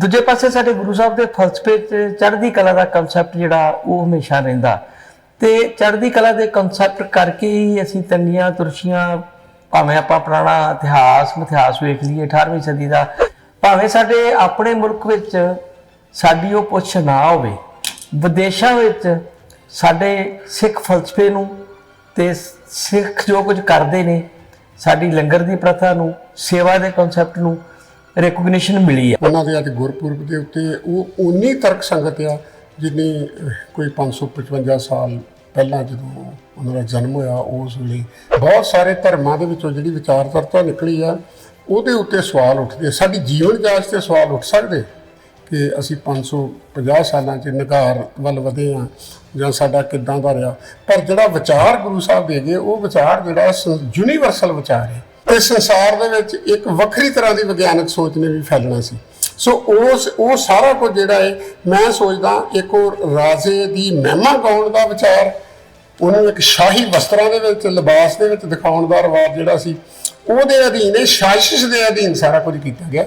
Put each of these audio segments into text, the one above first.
ਦੂਜੇ ਪਾਸੇ ਸਾਡੇ ਗੁਰੂ ਸਾਹਿਬ ਦੇ ਫਲਸਫੇ 'ਚ ਚੜ੍ਹਦੀ ਕਲਾ ਦਾ ਕਨਸੈਪਟ ਜਿਹੜਾ, ਉਹ ਹਮੇਸ਼ਾ ਰਹਿੰਦਾ। ਤੇ ਚੜ੍ਹਦੀ ਕਲਾ ਦੇ ਕਨਸੈਪਟ ਕਰਕੇ ਹੀ ਅਸੀਂ ਤੰਨੀਆਂ ਤੁਰਸ਼ੀਆਂ ਭਾਵੇਂ ਆਪਾਂ ਪੁਰਾਣਾ ਇਤਿਹਾਸ, ਮਿਥਿਹਾਸ ਵੇਖ ਲਈਏ 18ਵੀਂ ਸਦੀ ਦਾ, ਭਾਵੇਂ ਸਾਡੇ ਆਪਣੇ ਮੁਲਕ ਵਿੱਚ ਸਾਡੀ ਉਹ ਪੁੱਛ ਨਾ ਹੋਵੇ, ਵਿਦੇਸ਼ਾਂ ਵਿੱਚ ਸਾਡੇ ਸਿੱਖ ਫਲਸਫੇ ਨੂੰ ਤੇ ਸਿੱਖ ਜੋ ਕੁਝ ਕਰਦੇ ਨੇ, ਸਾਡੀ ਲੰਗਰ ਦੀ ਪ੍ਰਥਾ ਨੂੰ, ਸੇਵਾ ਦੇ ਕਨਸੈਪਟ ਨੂੰ ਰੈਕੋਗਨੀਸ਼ਨ ਮਿਲੀ ਹੈ ਉਹਨਾਂ ਦੇ ਅੱਜ ਗੁਰਪੁਰਬ ਦੇ ਉੱਤੇ ਉਹ ਉਨੀ ਤਰਕ ਸੰਗਤ ਆ ਜਿੰਨੀ ਅਹ, ਕੋਈ 555 ਸਾਲ ਪਹਿਲਾਂ ਜਦੋਂ ਉਹਨਾਂ ਦਾ ਜਨਮ ਹੋਇਆ ਉਸ ਵੇਲੇ ਬਹੁਤ ਸਾਰੇ ਧਰਮਾਂ ਦੇ ਵਿੱਚੋਂ ਜਿਹੜੀ ਵਿਚਾਰਧਰਤਾ ਨਿਕਲੀ ਆ ਉਹਦੇ ਉੱਤੇ ਸਵਾਲ ਉੱਠਦੇ ਸਾਡੀ ਜੀਵਨ ਜਾਂਚ ਤੇ ਸਵਾਲ ਉੱਠ ਸਕਦੇ ਕਿ ਅਸੀਂ 550 ਸਾਲਾਂ ਚ ਨਿਗਾਰ ਵੱਲ ਵਧੇ ਆ ਜਾਂ ਸਾਡਾ ਕਿੱਦਾਂ ਦਾ ਰਿਹਾ। ਪਰ ਜਿਹੜਾ ਵਿਚਾਰ ਗੁਰੂ ਸਾਹਿਬ ਦੇ ਗਏ ਉਹ ਵਿਚਾਰ ਜਿਹੜਾ ਯੂਨੀਵਰਸਲ ਵਿਚਾਰ ਹੈ। ਤੇ ਸੰਸਾਰ ਦੇ ਵਿੱਚ ਇੱਕ ਵੱਖਰੀ ਤਰ੍ਹਾਂ ਦੀ ਵਿਗਿਆਨਕ ਸੋਚ ਨੇ ਵੀ ਫੈਲਣਾ ਸੀ। ਸੋ ਉਸ, ਉਹ ਸਾਰਾ ਕੁਝ ਜਿਹੜਾ ਹੈ ਮੈਂ ਸੋਚਦਾ ਇੱਕ ਉਹ ਰਾਜੇ ਦੀ ਮਹਿਮਾ ਗਾਉਣ ਦਾ ਵਿਚਾਰ, ਉਹਨੂੰ ਇੱਕ ਸ਼ਾਹੀ ਵਸਤਰਾਂ ਦੇ ਵਿੱਚ, ਲਿਬਾਸ ਦੇ ਵਿੱਚ ਦਿਖਾਉਣ ਦਾ ਰਿਵਾਜ ਜਿਹੜਾ ਸੀ, ਉਹਦੇ ਅਧੀਨ ਇਹ ਸਾਜ਼ਿਸ਼ ਦੇ ਅਧੀਨ ਸਾਰਾ ਕੁਝ ਕੀਤਾ ਗਿਆ।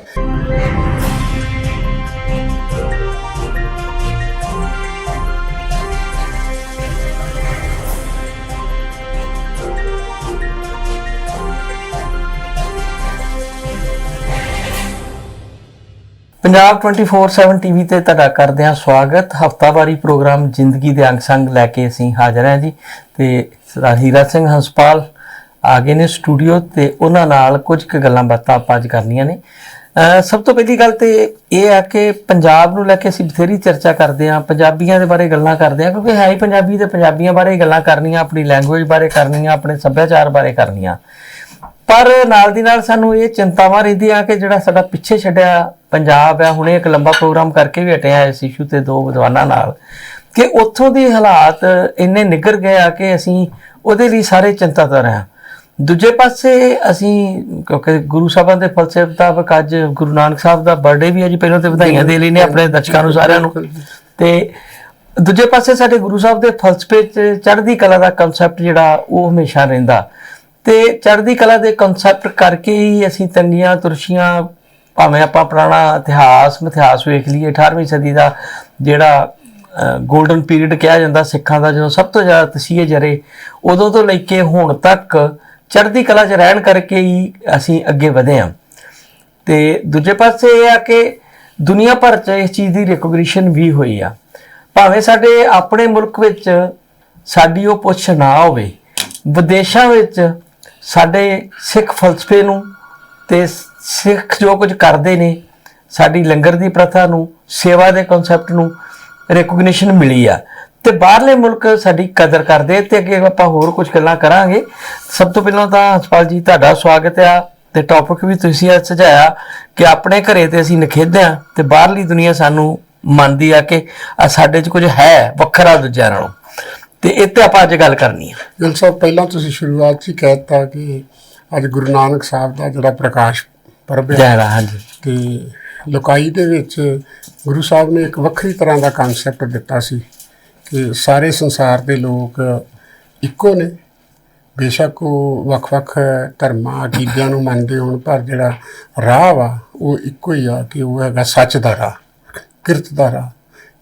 ਪੰਜਾਬ 24/7 ਟੀਵੀ ਤੇ ਤੁਹਾਡਾ ਕਰਦੇ ਹਾਂ ਸਵਾਗਤ। ਹਫਤਾਵਾਰੀ ਪ੍ਰੋਗਰਾਮ ਜ਼ਿੰਦਗੀ ਦੇ ਅੰਗ ਸੰਗ ਲੈ ਕੇ ਅਸੀਂ ਹਾਜ਼ਰ ਹਾਂ ਜੀ। ਤੇ ਸਰਦਾਰ ਹੀਰਾ ਸਿੰਘ ਹੰਸਪਾਲ ਆ ਗਏ ਨੇ ਸਟੂਡੀਓ ਤੇ ਉਹਨਾਂ ਨਾਲ ਕੁਝ ਕੁ ਗੱਲਾਂ ਬਾਤਾਂ ਆਪਾਂ ਅੱਜ ਕਰਨੀਆਂ ਨੇ। ਸਭ ਤੋਂ ਪਹਿਲੀ ਗੱਲ ਤੇ ਇਹ ਆ ਕਿ ਪੰਜਾਬ ਨੂੰ ਲੈ ਕੇ ਅਸੀਂ ਬਥੇਰੀ ਚਰਚਾ ਕਰਦੇ ਹਾਂ, ਪੰਜਾਬੀਆਂ ਦੇ ਬਾਰੇ ਗੱਲਾਂ ਕਰਦੇ ਹਾਂ, ਕਿਉਂਕਿ ਹੈ ਹੀ ਪੰਜਾਬੀ ਤੇ ਪੰਜਾਬੀਆਂ ਬਾਰੇ ਹੀ ਗੱਲਾਂ ਕਰਨੀਆਂ, ਆਪਣੀ ਲੈਂਗੁਏਜ ਬਾਰੇ ਕਰਨੀਆਂ, ਆਪਣੇ ਸੱਭਿਆਚਾਰ ਬਾਰੇ ਕਰਨੀਆਂ। ਪਰ ਨਾਲ ਦੀ ਨਾਲ ਸਾਨੂੰ ਇਹ ਚਿੰਤਾਵਾਂ ਰਹਿੰਦੀਆਂ ਕਿ ਜਿਹੜਾ ਸਾਡਾ ਪਿੱਛੇ ਛੱਡਿਆ ਪੰਜਾਬ ਹੈ ਹੁਣੇ ਇੱਕ ਲੰਬਾ ਪ੍ਰੋਗਰਾਮ ਕਰਕੇ ਵੀ ਹਟਿਆ ਇਸ ਇਸ਼ੂ ਤੇ ਦੋ ਵਿਦਵਾਨਾਂ ਨਾਲ ਕਿ ਉੱਥੋਂ ਦੇ ਹਾਲਾਤ ਇੰਨੇ ਨਿੱਗਰ ਗਏ ਆ ਕਿ ਅਸੀਂ ਉਹਦੇ ਲਈ ਸਾਰੇ ਚਿੰਤਾਤਰ ਹਾਂ। ਦੂਜੇ ਪਾਸੇ ਅਸੀਂ ਕਿਉਂਕਿ ਗੁਰੂ ਸਾਹਿਬਾਂ ਦੇ ਫਲਸਫੇ ਮੁਤਾਬਕ ਅੱਜ ਗੁਰੂ ਨਾਨਕ ਸਾਹਿਬ ਦਾ ਬਰਥਡੇ ਵੀ ਹੈ ਜੀ ਪਹਿਲਾਂ ਤੇ ਵਧਾਈਆਂ ਦੇ ਲਈ ਨੇ ਆਪਣੇ ਦਰਸ਼ਕਾਂ ਨੂੰ ਸਾਰਿਆਂ ਨੂੰ। ਤੇ ਦੂਜੇ ਪਾਸੇ ਸਾਡੇ ਗੁਰੂ ਸਾਹਿਬ ਦੇ ਫਲਸਫੇ 'ਚ ਚੜ੍ਹਦੀ ਕਲਾ ਦਾ ਕਨਸੈਪਟ ਜਿਹੜਾ ਉਹ ਹਮੇਸ਼ਾ ਰਹਿੰਦਾ। ਤੇ ਚੜ੍ਹਦੀ ਕਲਾ ਦੇ ਕਨਸੈਪਟ ਕਰਕੇ ਹੀ ਅਸੀਂ ਤੰਨੀਆਂ ਤੁਰਸ਼ੀਆਂ ਭਾਵੇਂ ਆਪਾਂ ਪੁਰਾਣਾ ਇਤਿਹਾਸ, ਮਿਥਿਹਾਸ ਵੇਖ ਲਈਏ 18ਵੀਂ ਸਦੀ ਦਾ ਜਿਹੜਾ ਗੋਲਡਨ ਪੀਰੀਅਡ ਕਿਹਾ ਜਾਂਦਾ ਸਿੱਖਾਂ ਦਾ, ਜਦੋਂ ਸਭ ਤੋਂ ਜ਼ਿਆਦਾ ਤਸੀਹੇ ਜਰੇ, ਉਦੋਂ ਤੋਂ ਲੈ ਕੇ ਹੁਣ ਤੱਕ ਚੜ੍ਹਦੀ ਕਲਾ 'ਚ ਰਹਿਣ ਕਰਕੇ ਹੀ ਅਸੀਂ ਅੱਗੇ ਵਧੇ ਹਾਂ। ਤੇ ਦੂਜੇ ਪਾਸੇ ਇਹ ਆ ਕਿ ਦੁਨੀਆ ਭਰ 'ਚ ਇਸ ਚੀਜ਼ ਦੀ ਰੈਕੋਗਨੀਸ਼ਨ ਵੀ ਹੋਈ ਆ। ਭਾਵੇਂ ਸਾਡੇ ਆਪਣੇ ਮੁਲਕ ਵਿੱਚ ਸਾਡੀ ਉਹ ਪੁੱਛ ਨਾ ਹੋਵੇ, ਵਿਦੇਸ਼ਾਂ ਵਿੱਚ ਸਾਡੇ ਸਿੱਖ ਫਲਸਫੇ ਨੂੰ ਤੇ ਸਿੱਖ ਜੋ ਕੁਝ ਕਰਦੇ ਨੇ, ਸਾਡੀ ਲੰਗਰ ਦੀ ਪ੍ਰਥਾ ਨੂੰ, ਸੇਵਾ ਦੇ ਕਨਸੈਪਟ ਨੂੰ ਰੈਕੋਗਨੀਸ਼ਨ ਮਿਲੀ ਆ। ਤੇ ਬਾਹਰਲੇ ਮੁਲਕ ਸਾਡੀ ਕਦਰ ਕਰਦੇ ਤੇ ਅੱਗੇ ਆਪਾਂ ਹੋਰ ਕੁਝ ਗੱਲਾਂ ਕਰਾਂਗੇ। ਸਭ ਤੋਂ ਪਹਿਲਾਂ ਤਾਂ ਹਸਪਾਲ ਜੀ, ਤੁਹਾਡਾ ਸਵਾਗਤ ਆ ਤੇ ਟੌਪਿਕ ਵੀ ਤੁਸੀਂ ਅੱਜ ਸੁਝਾਇਆ ਕਿ ਆਪਣੇ ਘਰੇ ਤੇ ਅਸੀਂ ਨਖੇਧਦੇ ਆ ਤੇ ਬਾਹਰਲੀ ਦੁਨੀਆ ਸਾਨੂੰ ਮੰਨਦੀ ਆ ਕਿ ਆ ਸਾਡੇ 'ਚ ਕੁਝ ਹੈ ਵੱਖਰਾ ਦੂਜਿਆਂ ਨਾਲੋਂ। ਤੇ ਇਹ ਤੇ ਆਪਾਂ ਅੱਜ ਗੱਲ ਕਰਨੀ ਆ। ਗਿਲ ਸਾਹਿਬ, ਪਹਿਲਾਂ ਤੁਸੀਂ ਸ਼ੁਰੂਆਤ 'ਚ ਹੀ ਕਹਿ ਦਿੱਤਾ ਕਿ ਅੱਜ ਗੁਰੂ ਨਾਨਕ ਸਾਹਿਬ ਦਾ ਜਿਹੜਾ ਪ੍ਰਕਾਸ਼ ਪਰਬ ਹੈ ਹਾਂਜੀ। ਤੇ ਲੋਕਾਈ ਦੇ ਵਿੱਚ ਗੁਰੂ ਸਾਹਿਬ ਨੇ ਇੱਕ ਵੱਖਰੀ ਤਰ੍ਹਾਂ ਦਾ ਕਨਸੈਪਟ ਦਿੱਤਾ ਸੀ ਕਿ ਸਾਰੇ ਸੰਸਾਰ ਦੇ ਲੋਕ ਇੱਕੋ ਨੇ। ਬੇਸ਼ੱਕ ਉਹ ਵੱਖ-ਵੱਖ ਧਰਮਾਂ ਅਕੀਦਿਆਂ ਨੂੰ ਮੰਨਦੇ ਹੋਣ ਪਰ ਜਿਹੜਾ ਰਾਹ ਵਾ ਉਹ ਇੱਕੋ ਹੀ ਆ ਕਿ ਉਹ ਹੈਗਾ ਸੱਚ ਦਾ ਰਾਹ ਕਿਰਤ ਦਾ ਰਾਹ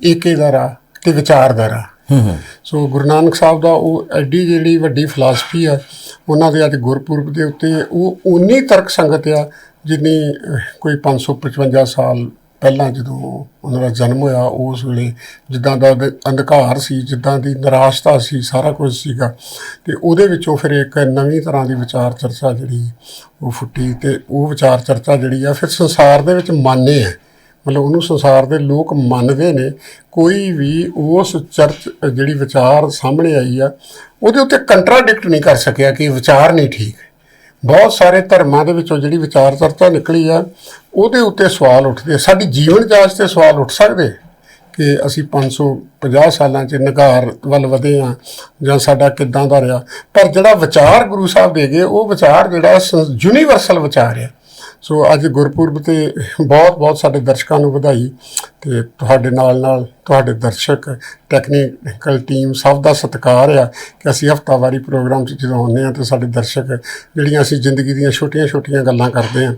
ਏਕੇ ਦਾ ਰਾਹ ਤੇ ਵਿਚਾਰ ਦਾ ਰਾਹ। ਸੋ ਗੁਰੂ ਨਾਨਕ ਸਾਹਿਬ ਦਾ ਉਹ ਐਡੀ ਜਿਹੜੀ ਵੱਡੀ ਫਿਲਾਸਫੀ ਆ ਉਹਨਾਂ ਦੇ ਅੱਜ ਗੁਰਪੁਰਬ ਦੇ ਉੱਤੇ ਉਹ ਉਨੀ ਤਰਕ ਸੰਗਤ ਆ ਜਿੰਨੀ ਅਹ, ਕੋਈ 555 ਸਾਲ ਪਹਿਲਾਂ ਜਦੋਂ ਉਹਨਾਂ ਦਾ ਜਨਮ ਹੋਇਆ ਉਸ ਵੇਲੇ ਜਿੱਦਾਂ ਦਾ ਉਹਦੇ ਅੰਧਕਾਰ ਸੀ ਜਿੱਦਾਂ ਦੀ ਨਿਰਾਸ਼ਤਾ ਸੀ ਸਾਰਾ ਕੁਝ ਸੀਗਾ। ਤੇ ਉਹਦੇ ਵਿੱਚੋਂ ਫਿਰ ਇੱਕ ਨਵੀਂ ਤਰ੍ਹਾਂ ਦੀ ਵਿਚਾਰ ਚਰਚਾ ਜਿਹੜੀ ਉਹ ਫੁੱਟੀ ਤੇ ਉਹ ਵਿਚਾਰ ਚਰਚਾ ਜਿਹੜੀ ਆ ਫਿਰ ਸੰਸਾਰ ਦੇ ਵਿੱਚ ਮਾਨੇ ਹੈ ਮਤਲਬ ਉਹਨੂੰ ਸੰਸਾਰ ਦੇ ਲੋਕ ਮੰਨਦੇ ਨੇ, ਕੋਈ ਵੀ ਉਸ ਚਰਚ, ਜਿਹੜੀ ਵਿਚਾਰ ਸਾਹਮਣੇ ਆਈ ਆ, ਉਹਦੇ ਉੱਤੇ ਕੰਟਰਾਡਿਕਟ ਨਹੀਂ ਕਰ ਸਕਿਆ ਕਿ ਵਿਚਾਰ ਨਹੀਂ ਠੀਕ। ਬਹੁਤ ਸਾਰੇ ਧਰਮਾਂ ਦੇ ਵਿੱਚੋਂ ਜਿਹੜੀ ਵਿਚਾਰ ਚਰਚਾ ਨਿਕਲੀ ਆ, ਉਹਦੇ ਉੱਤੇ ਸਵਾਲ ਉੱਠਦੇ ਸਾਡੀ ਜੀਵਨ ਜਾਂਚ ਤੇ ਸਵਾਲ ਉੱਠ ਸਕਦੇ ਕਿ ਅਸੀਂ 550 ਸਾਲਾਂ ਚ ਨਿਗਾਰ ਵੱਲ ਵਧੇ ਆ ਜਾਂ ਸਾਡਾ ਕਿੱਦਾਂ ਦਾ ਰਿਹਾ। ਪਰ ਜਿਹੜਾ ਵਿਚਾਰ ਗੁਰੂ ਸਾਹਿਬ ਦੇ ਗਏ, ਉਹ ਵਿਚਾਰ ਜਿਹੜਾ ਯੂਨੀਵਰਸਲ ਵਿਚਾਰ ਆ। ਸੋ ਅੱਜ ਗੁਰਪੁਰਬ ਤੇ ਬਹੁਤ ਬਹੁਤ ਸਾਡੇ ਦਰਸ਼ਕਾਂ ਨੂੰ ਵਧਾਈ ਤੇ ਤੁਹਾਡੇ ਨਾਲ ਨਾਲ ਤੁਹਾਡੇ ਦਰਸ਼ਕ ਟੈਕਨੀਕਲ ਟੀਮ ਸਭ ਦਾ ਸਤਿਕਾਰ ਆ ਕਿ ਅਸੀਂ ਹਫਤਾਵਾਰੀ ਪ੍ਰੋਗਰਾਮ 'ਚ ਜਦੋਂ ਆਉਂਦੇ ਆ ਤੇ ਸਾਡੇ ਦਰਸ਼ਕ ਜਿਹੜੀਆਂ ਅਸੀਂ ਜ਼ਿੰਦਗੀ ਦੀਆਂ ਛੋਟੀਆਂ-ਛੋਟੀਆਂ ਗੱਲਾਂ ਕਰਦੇ ਆ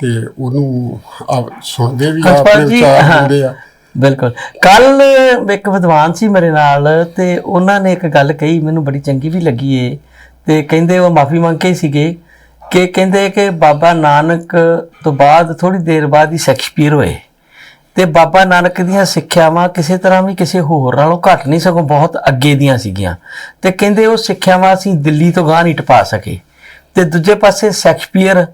ਤੇ ਉਹਨੂੰ ਸੁਣਦੇ ਵੀ ਆ ਆਪਣੇ ਵਿਚਾਰ ਹਾਂ। ਦਿੰਦੇ ਆ ਬਿਲਕੁਲ ਕੱਲ ਇੱਕ ਵਿਦਵਾਨ ਸੀ ਮੇਰੇ ਨਾਲ ਤੇ ਉਹਨਾਂ ਨੇ ਇੱਕ ਗੱਲ ਕਹੀ ਮੈਨੂੰ ਬੜੀ ਚੰਗੀ ਵੀ ਲੱਗੀ ਏ ਤੇ ਕਹਿੰਦੇ ਉਹ ਮਾਫੀ ਮੰਗ ਕੇ ਸੀਗੇ ਕਿ ਕਹਿੰਦੇ ਕਿ ਬਾਬਾ ਨਾਨਕ ਤੋਂ ਬਾਅਦ ਥੋੜੀ ਦੇਰ ਬਾਅਦ ਹੀ ਸ਼ੇਕਸਪੀਅਰ ਹੋਏ। ਤੇ ਬਾਬਾ ਨਾਨਕ ਦੀਆਂ ਸਿੱਖਿਆਵਾਂ ਕਿਸੇ ਤਰ੍ਹਾਂ ਵੀ ਕਿਸੇ ਹੋਰ ਨਾਲੋਂ ਘੱਟ ਨਹੀਂ, ਸਗੋਂ ਬਹੁਤ ਅੱਗੇ ਦੀਆਂ ਸੀਗੀਆਂ। ਤੇ ਕਹਿੰਦੇ ਉਹ ਸਿੱਖਿਆਵਾਂ ਅਸੀਂ ਦਿੱਲੀ ਤੋਂ ਗਾਂ ਨਹੀਂ ਟਪਾ ਸਕੇ। ਤੇ ਦੂਜੇ ਪਾਸੇ ਸ਼ੇਕਸਪੀਅਰ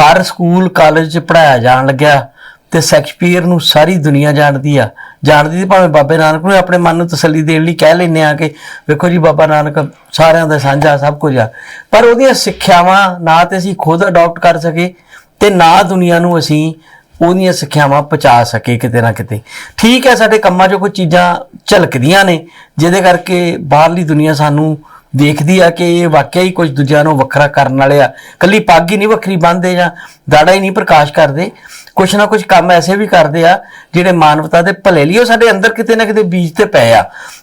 ਹਰ ਸਕੂਲ, ਕਾਲਜ 'ਚ ਪੜਾਇਆ ਜਾਣ ਲੱਗਿਆ। ਤੇ ਸੈਕਸਪੀਅਰ ਨੂੰ ਸਾਰੀ ਦੁਨੀਆ ਜਾਣਦੀ ਆ। ਜਾਣਦੀ ਸੀ ਭਾਵੇਂ ਬਾਬੇ ਨਾਨਕ ਨੂੰ ਆਪਣੇ ਮਨ ਨੂੰ ਤਸੱਲੀ ਦੇਣ ਲਈ ਕਹਿ ਲੈਂਦੇ ਆ ਕਿ ਵੇਖੋ ਜੀ, ਬਾਬਾ ਨਾਨਕ ਸਾਰਿਆਂ ਦਾ ਸਾਂਝਾ ਸਭ ਕੁਝ ਆ। ਪਰ ਉਹਦੀਆਂ ਸਿੱਖਿਆਵਾਂ ਨਾ ਤੇ ਅਸੀਂ ਖੁਦ ਅਡਾਪਟ ਕਰ ਸਕੇ ਤੇ ਨਾ ਦੁਨੀਆ ਨੂੰ ਅਸੀਂ ਉਹਦੀਆਂ ਸਿੱਖਿਆਵਾਂ ਪਹੁੰਚਾ ਸਕੇ ਕਿਤੇ ਨਾ ਕਿਤੇ। ਠੀਕ ਹੈ, ਸਾਡੇ ਕੰਮਾਂ 'ਚੋਂ ਕੋਈ ਚੀਜ਼ਾਂ ਝਲਕਦੀਆਂ ਨੇ, ਜਿਹਦੇ ਕਰਕੇ ਬਾਹਰਲੀ ਦੁਨੀਆ ਸਾਨੂੰ ਦੇਖਦੀ ਆ ਕਿ ਇਹ ਵਾਕਿਆ ਹੀ ਕੁਝ ਦੂਜਿਆਂ ਨੂੰ ਵੱਖਰਾ ਕਰਨ ਵਾਲੇ ਆ। ਕੱਲੀ ਪੱਗ ਹੀ ਨਹੀਂ ਵੱਖਰੀ ਬੰਨਦੇ ਜਾਂ ਦਾੜਾ ਹੀ ਨਹੀਂ ਪ੍ਰਕਾਸ਼ ਕਰਦੇ। ਕੁਛ ਨਾ ਕੁਛ ਕੰਮ ਐਸੇ ਵੀ ਕਰਦੇ ਆ ਜਿਹੜੇ ਮਾਨਵਤਾ ਦੇ ਭਲੇ ਲਈ ਉਹ ਸਾਡੇ ਅੰਦਰ ਕਿਤੇ ਨਾ ਕਿਤੇ ਬੀਜ ਤੇ ਪਏ ਆ।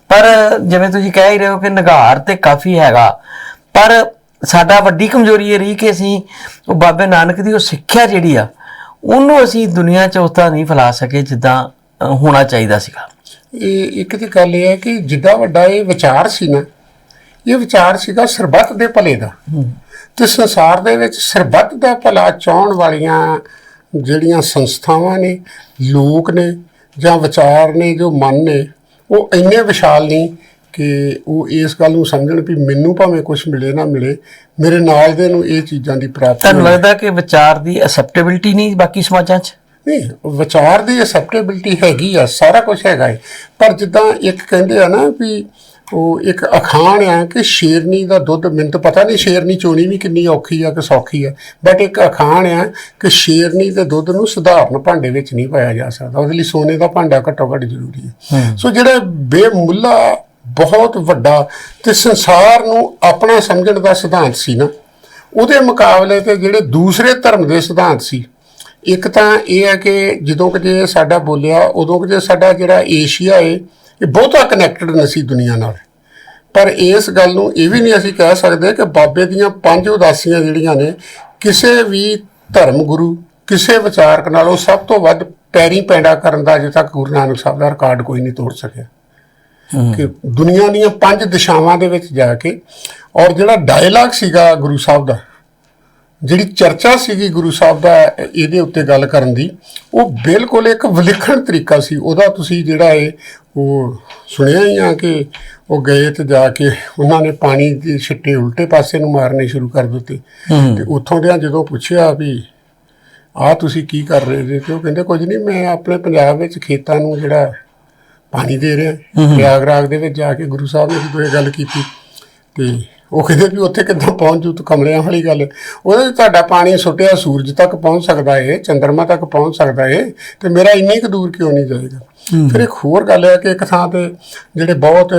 ਪਰ ਜਿਵੇਂ ਤੁਸੀਂ ਕਹਿ ਹੀ ਰਹੇ ਹੋ ਕਿ ਨਿਗਾਰ ਤੇ ਕਾਫੀ ਹੈਗਾ। ਪਰ ਸਾਡਾ ਵੱਡੀ ਕਮਜ਼ੋਰੀ ਇਹ ਰਹੀ ਕਿ ਅਸੀਂ ਉਹ ਬਾਬੇ ਨਾਨਕ ਦੀ ਉਹ ਸਿੱਖਿਆ ਜਿਹੜੀ ਆ, ਉਹਨੂੰ ਅਸੀਂ ਦੁਨੀਆ 'ਚ ਉਸ ਨਹੀਂ ਫੈਲਾ ਸਕੇ ਜਿੱਦਾਂ ਹੋਣਾ ਚਾਹੀਦਾ ਸੀਗਾ। ਇਹ ਇੱਕ ਤੇ ਗੱਲ ਇਹ ਹੈ ਕਿ ਜਿੱਦਾਂ ਵੱਡਾ ਇਹ ਵਿਚਾਰ ਸੀ ਨਾ ਇਹ ਵਿਚਾਰ ਸੀਗਾ ਸਰਬੱਤ ਦੇ ਭਲੇ ਦਾ। ਤੇ ਸੰਸਾਰ ਦੇ ਵਿੱਚ ਸਰਬੱਤ ਦਾ ਭਲਾ ਚਾਹਣ ਵਾਲੀਆਂ ਜਿਹੜੀਆਂ ਸੰਸਥਾਵਾਂ ਨੇ ਲੋਕ ਨੇ ਜਾਂ ਵਿਚਾਰ ਨੇ ਜੋ ਮਨ ਨੇ ਉਹ ਇੰਨੇ ਵਿਸ਼ਾਲ ਨਹੀਂ ਕਿ ਉਹ ਇਸ ਗੱਲ ਨੂੰ ਸਮਝਣ ਵੀ ਮੈਨੂੰ ਭਾਵੇਂ ਕੁਝ ਮਿਲੇ ਨਾ ਮਿਲੇ ਮੇਰੇ ਨਾਲ ਦੇ ਨੂੰ ਇਹ ਚੀਜ਼ਾਂ ਦੀ ਪ੍ਰਾਪਤੀ ਤੁਹਾਨੂੰ। ਲੱਗਦਾ ਕਿ ਵਿਚਾਰ ਦੀ ਅਸੈਪਟੇਬਿਲਟੀ ਨਹੀਂ ਬਾਕੀ ਸਮਾਜਾਂ 'ਚ? ਨਹੀਂ ਵਿਚਾਰ ਦੀ ਅਸੈਪਟੇਬਿਲਟੀ ਹੈਗੀ ਆ ਸਾਰਾ ਕੁਝ ਹੈਗਾ ਹੈ ਪਰ ਜਿੱਦਾਂ ਇੱਕ ਕਹਿੰਦੇ ਆ ਨਾ ਵੀ ਉਹ ਇੱਕ ਅਖਾਣ ਆ ਕਿ ਸ਼ੇਰਨੀ ਦਾ ਦੁੱਧ ਮੈਨੂੰ ਤਾਂ ਪਤਾ ਨਹੀਂ ਸ਼ੇਰਨੀ ਚੋਣੀ ਵੀ ਕਿੰਨੀ ਔਖੀ ਆ ਕਿ ਸੌਖੀ ਆ ਬਟ ਇੱਕ ਅਖਾਣ ਆ ਕਿ ਸ਼ੇਰਨੀ ਦੇ ਦੁੱਧ ਨੂੰ ਸਧਾਰਨ ਭਾਂਡੇ ਵਿੱਚ ਨਹੀਂ ਪਾਇਆ ਜਾ ਸਕਦਾ ਉਹਦੇ ਲਈ ਸੋਨੇ ਦਾ ਭਾਂਡਾ ਘੱਟੋ ਘੱਟ ਜ਼ਰੂਰੀ ਹੈ। ਸੋ ਜਿਹੜਾ ਬੇਮੁੱਲਾ ਬਹੁਤ ਵੱਡਾ ਤੇ ਸੰਸਾਰ ਨੂੰ ਆਪਣਾ ਸਮਝਣ ਦਾ ਸਿਧਾਂਤ ਸੀ ਨਾ ਉਹਦੇ ਮੁਕਾਬਲੇ ਤੇ ਜਿਹੜੇ ਦੂਸਰੇ ਧਰਮ ਦੇ ਸਿਧਾਂਤ ਸੀ ਇੱਕ ਤਾਂ ਇਹ ਹੈ ਕਿ ਜਦੋਂ ਕਿ ਸਾਡਾ ਬੋਲਿਆ ਉਦੋਂ ਕਿ ਸਾਡਾ ਜਿਹੜਾ ਏਸ਼ੀਆ ਏ ਇਹ ਬਹੁਤਾ ਕਨੈਕਟਡ ਨਹੀਂ ਸੀ ਦੁਨੀਆ ਨਾਲ। ਪਰ ਇਸ ਗੱਲ ਨੂੰ ਇਹ ਵੀ ਨਹੀਂ ਅਸੀਂ ਕਹਿ ਸਕਦੇ ਕਿ ਬਾਬੇ ਦੀਆਂ ਪੰਜ ਉਦਾਸੀਆਂ ਜਿਹੜੀਆਂ ਨੇ ਕਿਸੇ ਵੀ ਧਰਮ ਗੁਰੂ ਕਿਸੇ ਵਿਚਾਰਕ ਨਾਲੋਂ ਸਭ ਤੋਂ ਵੱਧ ਪੈਰੀ ਪੈਂਡਾ ਕਰਨ ਦਾ ਅਜੇ ਤੱਕ ਗੁਰੂ ਨਾਨਕ ਸਾਹਿਬ ਦਾ ਰਿਕਾਰਡ ਕੋਈ ਨਹੀਂ ਤੋੜ ਸਕਿਆ। ਕਿ ਦੁਨੀਆ ਦੀਆਂ ਪੰਜ ਦਿਸ਼ਾਵਾਂ ਦੇ ਵਿੱਚ ਜਾ ਕੇ ਔਰ ਜਿਹੜਾ ਡਾਇਲਾਗ ਸੀਗਾ ਗੁਰੂ ਸਾਹਿਬ ਦਾ ਜਿਹੜੀ ਚਰਚਾ ਸੀਗੀ ਗੁਰੂ ਸਾਹਿਬ ਦਾ ਇਹਦੇ ਉੱਤੇ ਗੱਲ ਕਰਨ ਦੀ ਉਹ ਬਿਲਕੁਲ ਇੱਕ ਵਿਲੱਖਣ ਤਰੀਕਾ ਸੀ। ਉਹਦਾ ਤੁਸੀਂ ਜਿਹੜਾ ਹੈ ਉਹ ਸੁਣਿਆ ਹੀ ਆ ਕਿ ਉਹ ਗਏ ਤੇ ਜਾ ਕੇ ਉਹਨਾਂ ਨੇ ਪਾਣੀ ਦੇ ਛਿੱਟੇ ਉਲਟੇ ਪਾਸੇ ਨੂੰ ਮਾਰਨੇ ਸ਼ੁਰੂ ਕਰ ਦਿੱਤੇ। ਤੇ ਉੱਥੋਂ ਦੇ ਜਦੋਂ ਪੁੱਛਿਆ ਵੀ ਆ ਤੁਸੀਂ ਕੀ ਕਰ ਰਹੇ ਜੇ? ਤੇ ਉਹ ਕਹਿੰਦੇ ਕੁਝ ਨਹੀਂ ਮੈਂ ਆਪਣੇ ਪੰਜਾਬ ਵਿੱਚ ਖੇਤਾਂ ਨੂੰ ਜਿਹੜਾ ਪਾਣੀ ਦੇ ਰਿਹਾ। ਪ੍ਰਯਾਗਰਾਜ ਦੇ ਵਿੱਚ ਜਾ ਕੇ ਗੁਰੂ ਸਾਹਿਬ ਨੇ ਜਦੋਂ ਇਹ ਗੱਲ ਕੀਤੀ ਤੇ ਉਹ ਕਹਿੰਦੇ ਵੀ ਉੱਥੇ ਕਿੱਦਾਂ ਪਹੁੰਚ ਜੂ ਤੂੰ ਕਮਲਿਆਂ ਵਾਲੀ ਗੱਲ। ਉਹਦੇ ਤੁਹਾਡਾ ਪਾਣੀ ਸੁੱਟਿਆ ਸੂਰਜ ਤੱਕ ਪਹੁੰਚ ਸਕਦਾ ਏ ਚੰ드ਰਮਾ ਤੱਕ ਪਹੁੰਚ ਸਕਦਾ ਏ ਤੇ ਮੇਰਾ ਇੰਨੀ ਕੁ ਦੂਰ ਕਿਉਂ ਨਹੀਂ ਜਾਏਗਾ? ਫਿਰ ਇੱਕ ਹੋਰ ਗੱਲ ਹੈ ਕਿ ਇੱਕ ਥਾਂ ਤੇ ਜਿਹੜੇ ਬਹੁਤ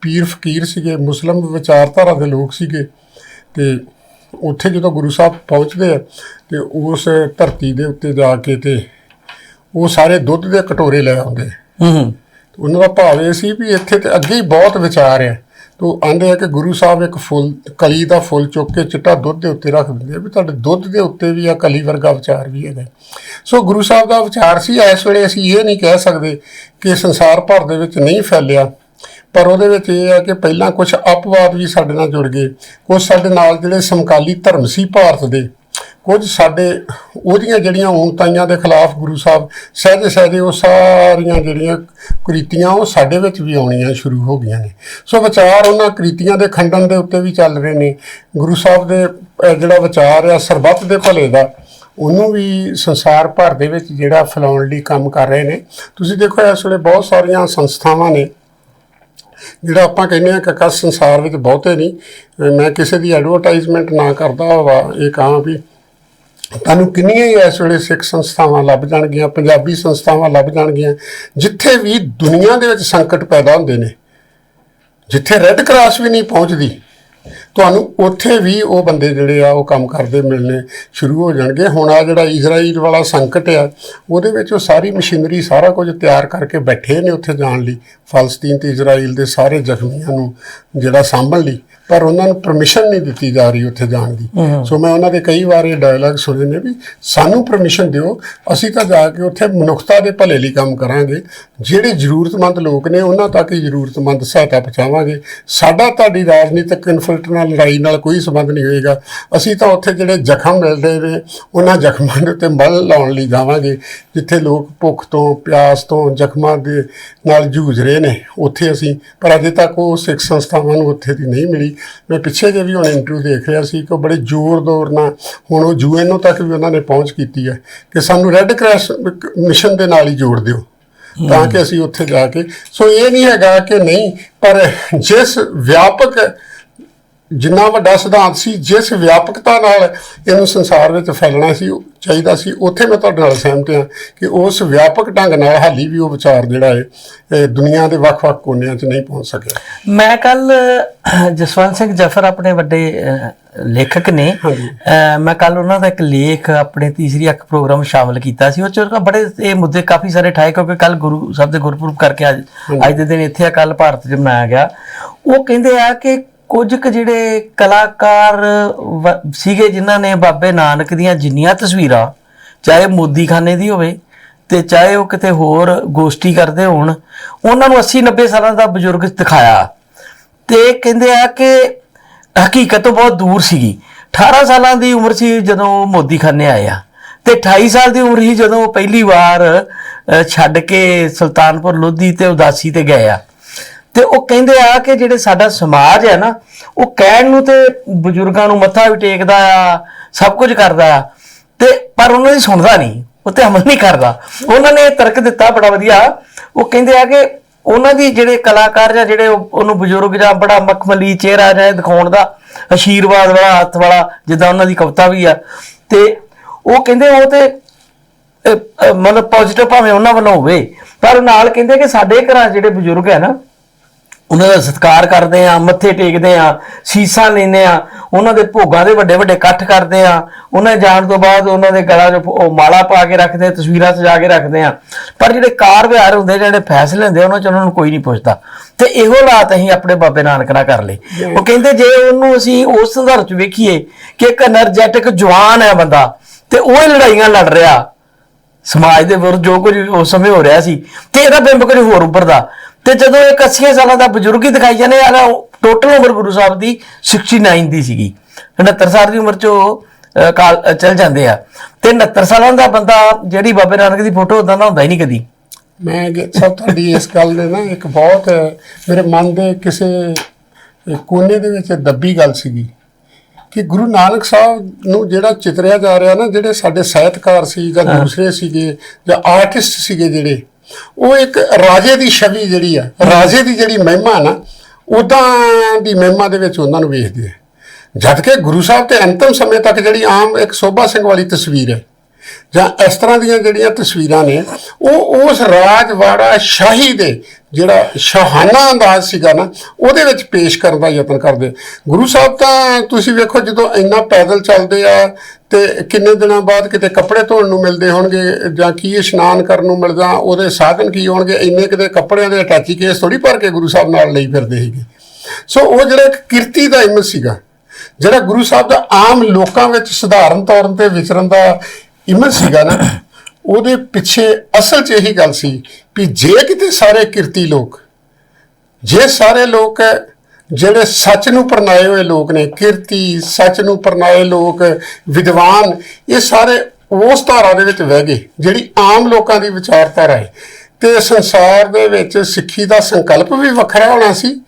ਪੀਰ ਫਕੀਰ ਸੀਗੇ ਮੁਸਲਮ ਵਿਚਾਰਧਾਰਾ ਦੇ ਲੋਕ ਸੀਗੇ ਤੇ ਉੱਥੇ ਜਦੋਂ ਗੁਰੂ ਸਾਹਿਬ ਪਹੁੰਚਦੇ ਆ ਤੇ ਉਸ ਧਰਤੀ ਦੇ ਉੱਤੇ ਜਾ ਕੇ ਤੇ ਉਹ ਸਾਰੇ ਦੁੱਧ ਦੇ ਕਟੋਰੇ ਲੈ ਆਉਂਦੇ। ਹੂੰ ਹੂੰ। ਉਹਨਾਂ ਦਾ ਭਾਵ ਇਹ ਸੀ ਵੀ ਇੱਥੇ ਤੇ ਅੱਗੇ ਹੀ ਬਹੁਤ ਵਿਚਾਰ ਹੈ ਤੋ ਆਂਦੇ ਆ ਕਿ ਗੁਰੂ ਸਾਹਿਬ ਇੱਕ ਫੁੱਲ, ਕਲੀ ਦਾ ਫੁੱਲ ਚੁੱਕ ਕੇ ਚਿੱਟਾ ਦੁੱਧ ਦੇ ਉੱਤੇ ਰੱਖ ਦਿੰਦੇ ਵੀ ਤੁਹਾਡੇ ਦੁੱਧ ਦੇ ਉੱਤੇ ਵੀ ਆ ਕਲੀ ਵਰਗਾ ਵਿਚਾਰ ਵੀ ਹੈਗਾ। ਸੋ ਗੁਰੂ ਸਾਹਿਬ ਦਾ ਵਿਚਾਰ ਸੀ, ਇਸ ਵੇਲੇ ਅਸੀਂ ਇਹ ਨਹੀਂ ਕਹਿ ਸਕਦੇ ਕਿ ਸੰਸਾਰ ਭਰ ਦੇ ਵਿੱਚ ਨਹੀਂ ਫੈਲਿਆ, ਪਰ ਉਹਦੇ ਵਿੱਚ ਇਹ ਆ ਕਿ ਪਹਿਲਾਂ ਕੁਝ ਅਪਵਾਦ ਵੀ ਸਾਡੇ ਨਾਲ ਜੁੜ ਗਏ। ਕੁਝ ਸਾਡੇ ਨਾਲ ਜਿਹੜੇ ਸਮਕਾਲੀ ਧਰਮ ਸੀ ਭਾਰਤ ਦੇ ਕੁਝ ਸਾਡੇ, ਉਹਦੀਆਂ ਜਿਹੜੀਆਂ ਉਨਤਾਈਆਂ ਦੇ ਖਿਲਾਫ ਗੁਰੂ ਸਾਹਿਬ, ਸਹਿਜੇ ਸਹਿਜੇ ਉਹ ਸਾਰੀਆਂ ਜਿਹੜੀਆਂ ਕ੍ਰਿਤੀਆਂ, ਉਹ ਸਾਡੇ ਵਿੱਚ ਵੀ ਆਉਣੀਆਂ ਸ਼ੁਰੂ ਹੋ ਗਈਆਂ ਨੇ। ਸੋ ਵਿਚਾਰ ਉਹਨਾਂ ਕ੍ਰਿਤੀਆਂ ਦੇ ਖੰਡਨ ਦੇ ਉੱਤੇ ਵੀ ਚੱਲ ਰਹੇ ਨੇ। ਗੁਰੂ ਸਾਹਿਬ ਦੇ ਜਿਹੜਾ ਵਿਚਾਰ ਆ, ਸਰਬੱਤ ਦੇ ਭਲੇ ਦਾ, ਉਹਨੂੰ ਵੀ ਸੰਸਾਰ ਭਰ ਦੇ ਵਿੱਚ ਜਿਹੜਾ ਫੈਲਾਉਣ ਲਈ ਕੰਮ ਕਰ ਰਹੇ ਨੇ। ਤੁਸੀਂ ਦੇਖੋ, ਇਸ ਵੇਲੇ ਬਹੁਤ ਸਾਰੀਆਂ ਸੰਸਥਾਵਾਂ ਨੇ, ਜਿਹੜਾ ਆਪਾਂ ਕਹਿੰਦੇ ਆ ਕਿ ਕਸ ਸੰਸਾਰ ਵਿੱਚ ਬਹੁਤੇ ਨਹੀਂ। ਮੈਂ ਕਿਸੇ ਦੀ ਐਡਵਰਟਾਈਜ਼ਮੈਂਟ ਨਾ ਕਰਦਾ ਹੋਵਾ, ਇਹ ਕਹਾਂ ਵੀ ਤੁਹਾਨੂੰ ਕਿੰਨੀਆਂ ਹੀ ਇਸ ਵੇਲੇ ਸਿੱਖ ਸੰਸਥਾਵਾਂ ਲੱਭ ਜਾਣਗੀਆਂ, ਪੰਜਾਬੀ ਸੰਸਥਾਵਾਂ ਲੱਭ ਜਾਣਗੀਆਂ, ਜਿੱਥੇ ਵੀ ਦੁਨੀਆ ਦੇ ਵਿੱਚ ਸੰਕਟ ਪੈਦਾ ਹੁੰਦੇ ਨੇ, ਜਿੱਥੇ ਰੈੱਡ ਕਰਾਸ ਵੀ ਨਹੀਂ ਪਹੁੰਚਦੀ ਤੁਹਾਨੂੰ ਉੱਥੇ ਵੀ ਉਹ ਬੰਦੇ ਜਿਹੜੇ ਆ ਉਹ ਕੰਮ ਕਰਦੇ ਮਿਲਣੇ ਸ਼ੁਰੂ ਹੋ ਜਾਣਗੇ। ਹੁਣ ਆ ਜਿਹੜਾ ਇਜ਼ਰਾਈਲ ਵਾਲਾ ਸੰਕਟ ਆ ਉਹਦੇ ਵਿੱਚ ਉਹ ਸਾਰੀ ਮਸ਼ੀਨਰੀ ਸਾਰਾ ਕੁਝ ਤਿਆਰ ਕਰਕੇ ਬੈਠੇ ਨੇ ਉੱਥੇ ਜਾਣ ਲਈ। ਫਲਸਤੀਨ ਤੇ ਇਜ਼ਰਾਈਲ ਦੇ ਸਾਰੇ ਜ਼ਖਮੀਆਂ ਨੂੰ ਜਿਹੜਾ ਸਾਂਭਣ ਲਈ ਪਰ ਉਹਨਾਂ ਨੂੰ ਪਰਮਿਸ਼ਨ ਨਹੀਂ ਦਿੱਤੀ ਜਾ ਰਹੀ ਉੱਥੇ ਜਾਣ ਦੀ। ਸੋ ਮੈਂ ਉਹਨਾਂ ਦੇ ਕਈ ਵਾਰ ਇਹ ਡਾਇਲੌਗ ਸੁਣੇ ਨੇ ਵੀ ਸਾਨੂੰ ਪਰਮਿਸ਼ਨ ਦਿਓ ਅਸੀਂ ਤਾਂ ਜਾ ਕੇ ਉੱਥੇ ਮਨੁੱਖਤਾ ਦੇ ਭਲੇ ਲਈ ਕੰਮ ਕਰਾਂਗੇ। ਜਿਹੜੇ ਜ਼ਰੂਰਤਮੰਦ ਲੋਕ ਨੇ ਉਹਨਾਂ ਤੱਕ ਹੀ ਜ਼ਰੂਰਤਮੰਦ ਸਹਾਇਤਾ ਪਹੁੰਚਾਵਾਂਗੇ। ਸਾਡਾ ਤੁਹਾਡੀ ਰਾਜਨੀਤਿਕ ਕਨਫਲਿਕਟ ਨਾਲ ਲੜਾਈ ਨਾਲ ਕੋਈ ਸੰਬੰਧ ਨਹੀਂ ਹੋਏਗਾ। ਅਸੀਂ ਤਾਂ ਉੱਥੇ ਜਿਹੜੇ ਜ਼ਖਮ ਮਿਲਦੇ ਨੇ, ਉਹਨਾਂ ਜ਼ਖਮਾਂ ਦੇ ਉੱਤੇ ਮਲ ਲਾਉਣ ਲਈ ਜਾਵਾਂਗੇ, ਜਿੱਥੇ ਲੋਕ ਭੁੱਖ ਤੋਂ, ਪਿਆਸ ਤੋਂ, ਜ਼ਖਮਾਂ ਦੇ ਨਾਲ ਜੂਝ ਰਹੇ ਨੇ। ਉੱਥੇ ਅਸੀਂ, ਪਰ ਅਜੇ ਤੱਕ ਉਹ ਸਿੱਖ ਸੰਸਥਾਵਾਂ ਨੂੰ ਉੱਥੇ ਦੀ ਨਹੀਂ ਮਿਲੀ। ਮੈਂ ਪਿੱਛੇ ਜੇ ਵੀ ਹੁਣ ਇੰਟਰਵਿਊ ਦੇਖ ਰਿਹਾ ਸੀ ਕਿ ਉਹ ਬੜੇ ਜ਼ੋਰ-ਦੌਰ ਨਾਲ, ਹੁਣ ਉਹ ਯੂਐਨਓ ਤੱਕ ਵੀ ਉਹਨਾਂ ਨੇ ਪਹੁੰਚ ਕੀਤੀ ਹੈ ਕਿ ਸਾਨੂੰ ਰੈੱਡ ਕ੍ਰਾਸ ਮਿਸ਼ਨ ਦੇ ਨਾਲ ਹੀ ਜੋੜ ਦਿਓ, ਤਾਂ ਕਿ ਅਸੀਂ ਉੱਥੇ ਜਾ ਕੇ, ਸੋ ਇਹ ਨਹੀਂ ਹੈਗਾ ਕਿ ਨਹੀਂ, ਪਰ ਜਿਸ ਵਿਆਪਕ ਜਿੰਨਾ ਵੱਡਾ ਸਿਧਾਂਤ ਸੀ ਜਿਸ ਵਿਆਪਕਤਾ ਨਾਲ ਇਹਨੂੰ ਸੰਸਾਰ ਵਿੱਚ ਫੈਲਣਾ ਸੀ ਚਾਹੀਦਾ ਸੀ ਉੱਥੇ ਮੈਂ ਤੁਹਾਡੇ ਨਾਲ ਸਹਿਮਤ ਹਾਂ ਕਿ ਉਸ ਵਿਆਪਕ ਢੰਗ ਨਾਲ ਹਾਲੀ ਵੀ ਉਹ ਵਿਚਾਰ ਜਿਹੜਾ ਹੈ ਇਹ ਦੁਨੀਆ ਦੇ ਵੱਖ-ਵੱਖ ਕੋਨਿਆਂ 'ਚ ਨਹੀਂ ਪਹੁੰਚ ਸਕਿਆ। ਮੈਂ ਕੱਲ ਜਸਵੰਤ ਸਿੰਘ ਜਫਰ ਆਪਣੇ ਵੱਡੇ ਲੇਖਕ ਨੇ ਮੈਂ ਕੱਲ ਉਹਨਾਂ ਦਾ ਇੱਕ ਲੇਖ ਆਪਣੇ ਤੀਸਰੀ ਅੱਖ ਪ੍ਰੋਗਰਾਮ ਸ਼ਾਮਲ ਕੀਤਾ ਸੀ ਉਹ ਚ ਬੜੇ ਇਹ ਮੁੱਦੇ ਕਾਫੀ ਸਾਰੇ ਠਾਏ ਕਿਉਂਕਿ ਕੱਲ ਗੁਰੂ ਸਾਹਿਬ ਦੇ ਗੁਰਪੁਰਬ ਕਰਕੇ ਅੱਜ ਅੱਜ ਦੇ ਦਿਨ ਇੱਥੇ ਆ ਕੱਲ ਭਾਰਤ 'ਚ ਮਨਾਇਆ ਗਿਆ। ਉਹ ਕਹਿੰਦੇ ਆ ਕਿ ਕੁਝ ਕੁ ਜਿਹੜੇ ਕਲਾਕਾਰ ਵ- ਸੀਗੇ ਜਿਨ੍ਹਾਂ ਨੇ ਬਾਬੇ ਨਾਨਕ ਦੀਆਂ ਜਿੰਨੀਆਂ ਤਸਵੀਰਾਂ ਚਾਹੇ ਮੋਦੀਖਾਨੇ ਦੀ ਹੋਵੇ ਤੇ ਚਾਹੇ ਉਹ ਕਿਤੇ ਹੋਰ ਗੋਸ਼ਟੀ ਕਰਦੇ ਹੋਣ ਉਹਨਾਂ ਨੂੰ 80 90 ਸਾਲਾਂ ਦਾ ਬਜ਼ੁਰਗ ਦਿਖਾਇਆ। ਤੇ ਕਹਿੰਦੇ ਆ ਕਿ ਹਕੀਕਤ ਤੋਂ ਬਹੁਤ ਦੂਰ ਸੀਗੀ। 18 ਸਾਲਾਂ ਦੀ ਉਮਰ ਸੀ ਜਦੋਂ ਉਹ ਮੋਦੀਖਾਨੇ ਆਇਆ ਆ ਤੇ 28 ਸਾਲ ਦੀ ਉਮਰ ਸੀ ਜਦੋਂ ਉਹ ਪਹਿਲੀ ਵਾਰ ਅ, ਛੱਡ ਕੇ ਸੁਲਤਾਨਪੁਰ ਲੋਧੀ ਤੇ ਉਦਾਸੀ ਤੇ ਗਏ ਆ। ਤੇ ਉਹ ਕਹਿੰਦੇ ਆ ਕਿ ਜਿਹੜੇ ਸਾਡਾ ਸਮਾਜ ਹੈ ਨਾ, ਉਹ ਕਹਿਣ ਨੂੰ ਤੇ ਬਜ਼ੁਰਗਾਂ ਨੂੰ ਮੱਥਾ ਵੀ ਟੇਕਦਾ ਆ, ਸਭ ਕੁਝ ਕਰਦਾ ਆ, ਤੇ ਪਰ ਉਹਨਾਂ ਦੀ ਸੁਣਦਾ ਨਹੀਂ, ਉਹ ਤੇ ਅਮਲ ਨਹੀਂ ਕਰਦਾ। ਉਹਨਾਂ ਨੇ ਇਹ ਤਰਕ ਦਿੱਤਾ ਬੜਾ ਵਧੀਆ। ਉਹ ਕਹਿੰਦੇ ਆ ਕਿ ਉਹਨਾਂ ਦੀ ਜਿਹੜੇ ਕਲਾਕਾਰ ਜਾਂ ਜਿਹੜੇ ਉਹਨੂੰ ਬਜ਼ੁਰਗ ਜਾਂ ਬੜਾ ਮਖਮਲੀ ਚਿਹਰਾ ਜਾਂ ਦਿਖਾਉਣ ਦਾ ਆਸ਼ੀਰਵਾਦ ਵਾਲਾ, ਹੱਥ ਵਾਲਾ, ਜਿੱਦਾਂ ਉਹਨਾਂ ਦੀ ਕਵਿਤਾ ਵੀ ਆ। ਤੇ ਉਹ ਕਹਿੰਦੇ ਉਹ ਤੇ ਮਤਲਬ ਪੋਜ਼ਿਟਿਵ ਭਾਵੇਂ ਉਹਨਾਂ ਵੱਲੋਂ ਹੋਵੇ, ਪਰ ਨਾਲ ਕਹਿੰਦੇ ਕਿ ਸਾਡੇ ਘਰਾਂ ਜਿਹੜੇ ਬਜ਼ੁਰਗ ਹੈ ਨਾ ਉਹਨਾਂ ਦਾ ਸਤਿਕਾਰ ਕਰਦੇ ਆ ਮੱਥੇ ਟੇਕਦੇ ਆ ਸੀਸਾਂ ਲੈਂਦੇ ਆ ਉਹਨਾਂ ਦੇ ਭੋਗਾਂ ਦੇ ਵੱਡੇ ਵੱਡੇ ਇਕੱਠ ਕਰਦੇ ਆ ਉਹਨਾਂ ਜਾਣ ਤੋਂ ਬਾਅਦ ਉਹਨਾਂ ਦੇ ਗਲਾ 'ਚ ਉਹ ਮਾਲਾ ਪਾ ਕੇ ਰੱਖਦੇ ਤਸਵੀਰਾਂ ਸਜਾ ਕੇ ਰੱਖਦੇ ਆ ਪਰ ਜਿਹੜੇ ਕਾਰ ਵਿਹਾਰ ਹੁੰਦੇ ਜਿਹੜੇ ਫੈਸਲੇ ਹੁੰਦੇ ਉਹਨਾਂ 'ਚ ਉਹਨਾਂ ਨੂੰ ਕੋਈ ਨਹੀਂ ਪੁੱਛਦਾ। ਤੇ ਇਹੋ ਹਾਲਾਤ ਅਸੀਂ ਆਪਣੇ ਬਾਬੇ ਨਾਨਕ ਨਾਲ ਕਰ ਲਈ ਉਹ ਕਹਿੰਦੇ ਜੇ ਉਹਨੂੰ ਅਸੀਂ ਉਸ ਸੰਦਰਭ 'ਚ ਵੇਖੀਏ ਕਿ ਇੱਕ એનર્ਜੈਟਿਕ ਜਵਾਨ ਹੈ ਬੰਦਾ ਤੇ ਉਹ ਲੜਾਈਆਂ ਲੜ ਰਿਹਾ। ਸਮਾਜ ਦੇ ਵਿਰੁੱਧ ਜੋ ਕੁਝ ਉਸ ਸਮੇਂ ਹੋ ਰਿਹਾ ਸੀ ਤੇ ਇਹਦਾ ਬਿੰਬ ਕੁਝ ਹੋਰ ਉੱਪਰ ਦਾ ਤੇ ਜਦੋਂ ਇੱਕ 80 ਸਾਲਾਂ ਦਾ ਬਜ਼ੁਰਗ ਹੀ ਦਿਖਾਈ ਜਾਂਦੇ ਆ ਟੋਟਲ ਉਮਰ ਗੁਰੂ ਸਾਹਿਬ ਦੀ 69 ਦੀ ਸੀਗੀ। 69 ਸਾਲ ਦੀ ਉਮਰ ਚ ਉਹ ਕਾਲ ਚੱਲ ਜਾਂਦੇ ਆ। ਤੇ 69 ਸਾਲਾਂ ਦਾ ਬੰਦਾ ਜਿਹੜੀ ਬਾਬੇ ਨਾਨਕ ਦੀ ਫੋਟੋ ਉਦਾਂ ਦਾ ਹੁੰਦਾ ਹੀ ਨਹੀਂ ਕਦੀ। ਮੈਂ ਸਭ ਤੁਹਾਡੀ ਇਸ ਗੱਲ ਦੇ ਨਾ ਇੱਕ ਬਹੁਤ ਮੇਰੇ ਮਨ ਦੇ ਕਿਸੇ ਕੋਨੇ ਦੇ ਵਿੱਚ ਦੱਬੀ ਗੱਲ ਸੀਗੀ ਕਿ ਗੁਰੂ ਨਾਨਕ ਸਾਹਿਬ ਨੂੰ ਜਿਹੜਾ ਚਿਤਰਿਆ ਜਾ ਰਿਹਾ ਨਾ ਜਿਹੜੇ ਸਾਡੇ ਸਾਹਿਤਕਾਰ ਸੀ ਜਾਂ ਦੂਸਰੇ ਸੀਗੇ ਜਾਂ ਆਰਟਿਸਟ ਸੀਗੇ ਜਿਹੜੇ ਉਹ ਇੱਕ ਰਾਜੇ ਦੀ ਛਵੀ ਜਿਹੜੀ ਆ, ਰਾਜੇ ਦੀ ਜਿਹੜੀ ਮਹਿਮਾ ਨਾ ਉਦਾਂ ਦੀ ਮਹਿਮਾ ਦੇ ਵਿੱਚ ਉਹਨਾਂ ਨੂੰ ਵੇਖਦੇ ਆ। ਜਦ ਕਿ ਗੁਰੂ ਸਾਹਿਬ ਤੇ ਅੰਤਮ ਸਮੇਂ ਤੱਕ ਜਿਹੜੀ ਆਮ ਇੱਕ ਸੋਭਾ ਸਿੰਘ ਵਾਲੀ ਤਸਵੀਰ ਹੈ ਜਾਂ ਇਸ ਤਰ੍ਹਾਂ ਦੀਆਂ ਜਿਹੜੀਆਂ ਤਸਵੀਰਾਂ ਨੇ, ਉਹ ਉਸ ਰਾਜਵਾੜਾ ਸ਼ਾਹੀ ਦੇ ਜਿਹੜਾ ਸ਼ਾਹਾਨਾ ਅੰਦਾਜ਼ ਸੀਗਾ ਨਾ, ਉਹਦੇ ਵਿੱਚ ਪੇਸ਼ ਕਰਨ ਦਾ ਯਤਨ ਕਰਦੇ ਗੁਰੂ ਸਾਹਿਬ ਤਾਂ ਤੁਸੀਂ ਵੇਖੋ ਜਦੋਂ ਇੰਨਾ ਪੈਦਲ ਚੱਲਦੇ ਆ ਤੇ ਕਿੰਨੇ ਦਿਨਾਂ ਬਾਅਦ ਕਿਤੇ ਕੱਪੜੇ ਧੋਣ ਨੂੰ ਮਿਲਦੇ ਹੋਣਗੇ ਜਾਂ ਕੀ ਇਸ਼ਨਾਨ ਕਰਨ ਨੂੰ ਮਿਲਦਾ, ਉਹਦੇ ਸਾਧਨ ਕੀ ਹੋਣਗੇ, ਇੰਨੇ ਕਿਤੇ ਕੱਪੜਿਆਂ ਦੇ ਅਟੈਚੀ ਕੇਸ ਥੋੜੀ ਭਰ ਕੇ ਗੁਰੂ ਸਾਹਿਬ ਨਾਲ ਲਈ ਫਿਰਦੇ ਸੀਗੇ। ਸੋ ਉਹ ਜਿਹੜਾ ਇੱਕ ਕਿਰਤੀ ਦਾ ਇਮੇਜ ਸੀਗਾ, ਜਿਹੜਾ ਗੁਰੂ ਸਾਹਿਬ ਦਾ ਆਮ ਲੋਕਾਂ ਵਿੱਚ ਸਧਾਰਨ ਤੌਰ ਤੇ ਵਿਚਰਨ ਦਾ ਇਮੇਜ ਸੀਗਾ ਨਾ, ਉਹਦੇ ਪਿੱਛੇ ਅਸਲ 'ਚ ਇਹੀ ਗੱਲ ਸੀ ਵੀ ਜੇ ਕਿਤੇ ਸਾਰੇ ਕਿਰਤੀ ਲੋਕ, ਜੇ ਸਾਰੇ ਲੋਕ ਜਿਹੜੇ ਸੱਚ ਨੂੰ ਪਰਨਾਏ ਹੋਏ ਲੋਕ ਨੇ, ਕਿਰਤੀ, ਸੱਚ ਨੂੰ ਪਰਨਾਏ ਲੋਕ, ਵਿਦਵਾਨ, ਇਹ ਸਾਰੇ ਉਸ ਧਾਰਾ ਦੇ ਵਿੱਚ ਵਹਿ ਗਏ, ਜਿਹੜੀ ਆਮ ਲੋਕਾਂ ਦੀ ਵਿਚਾਰਧਾਰਾ ਹੈ। ਤੇ ਸੰਸਾਰ ਦੇ ਵਿੱਚ ਸਿੱਖੀ ਦਾ ਸੰਕਲਪ ਵੀ ਵੱਖਰਾ ਹੋਣਾ ਸੀ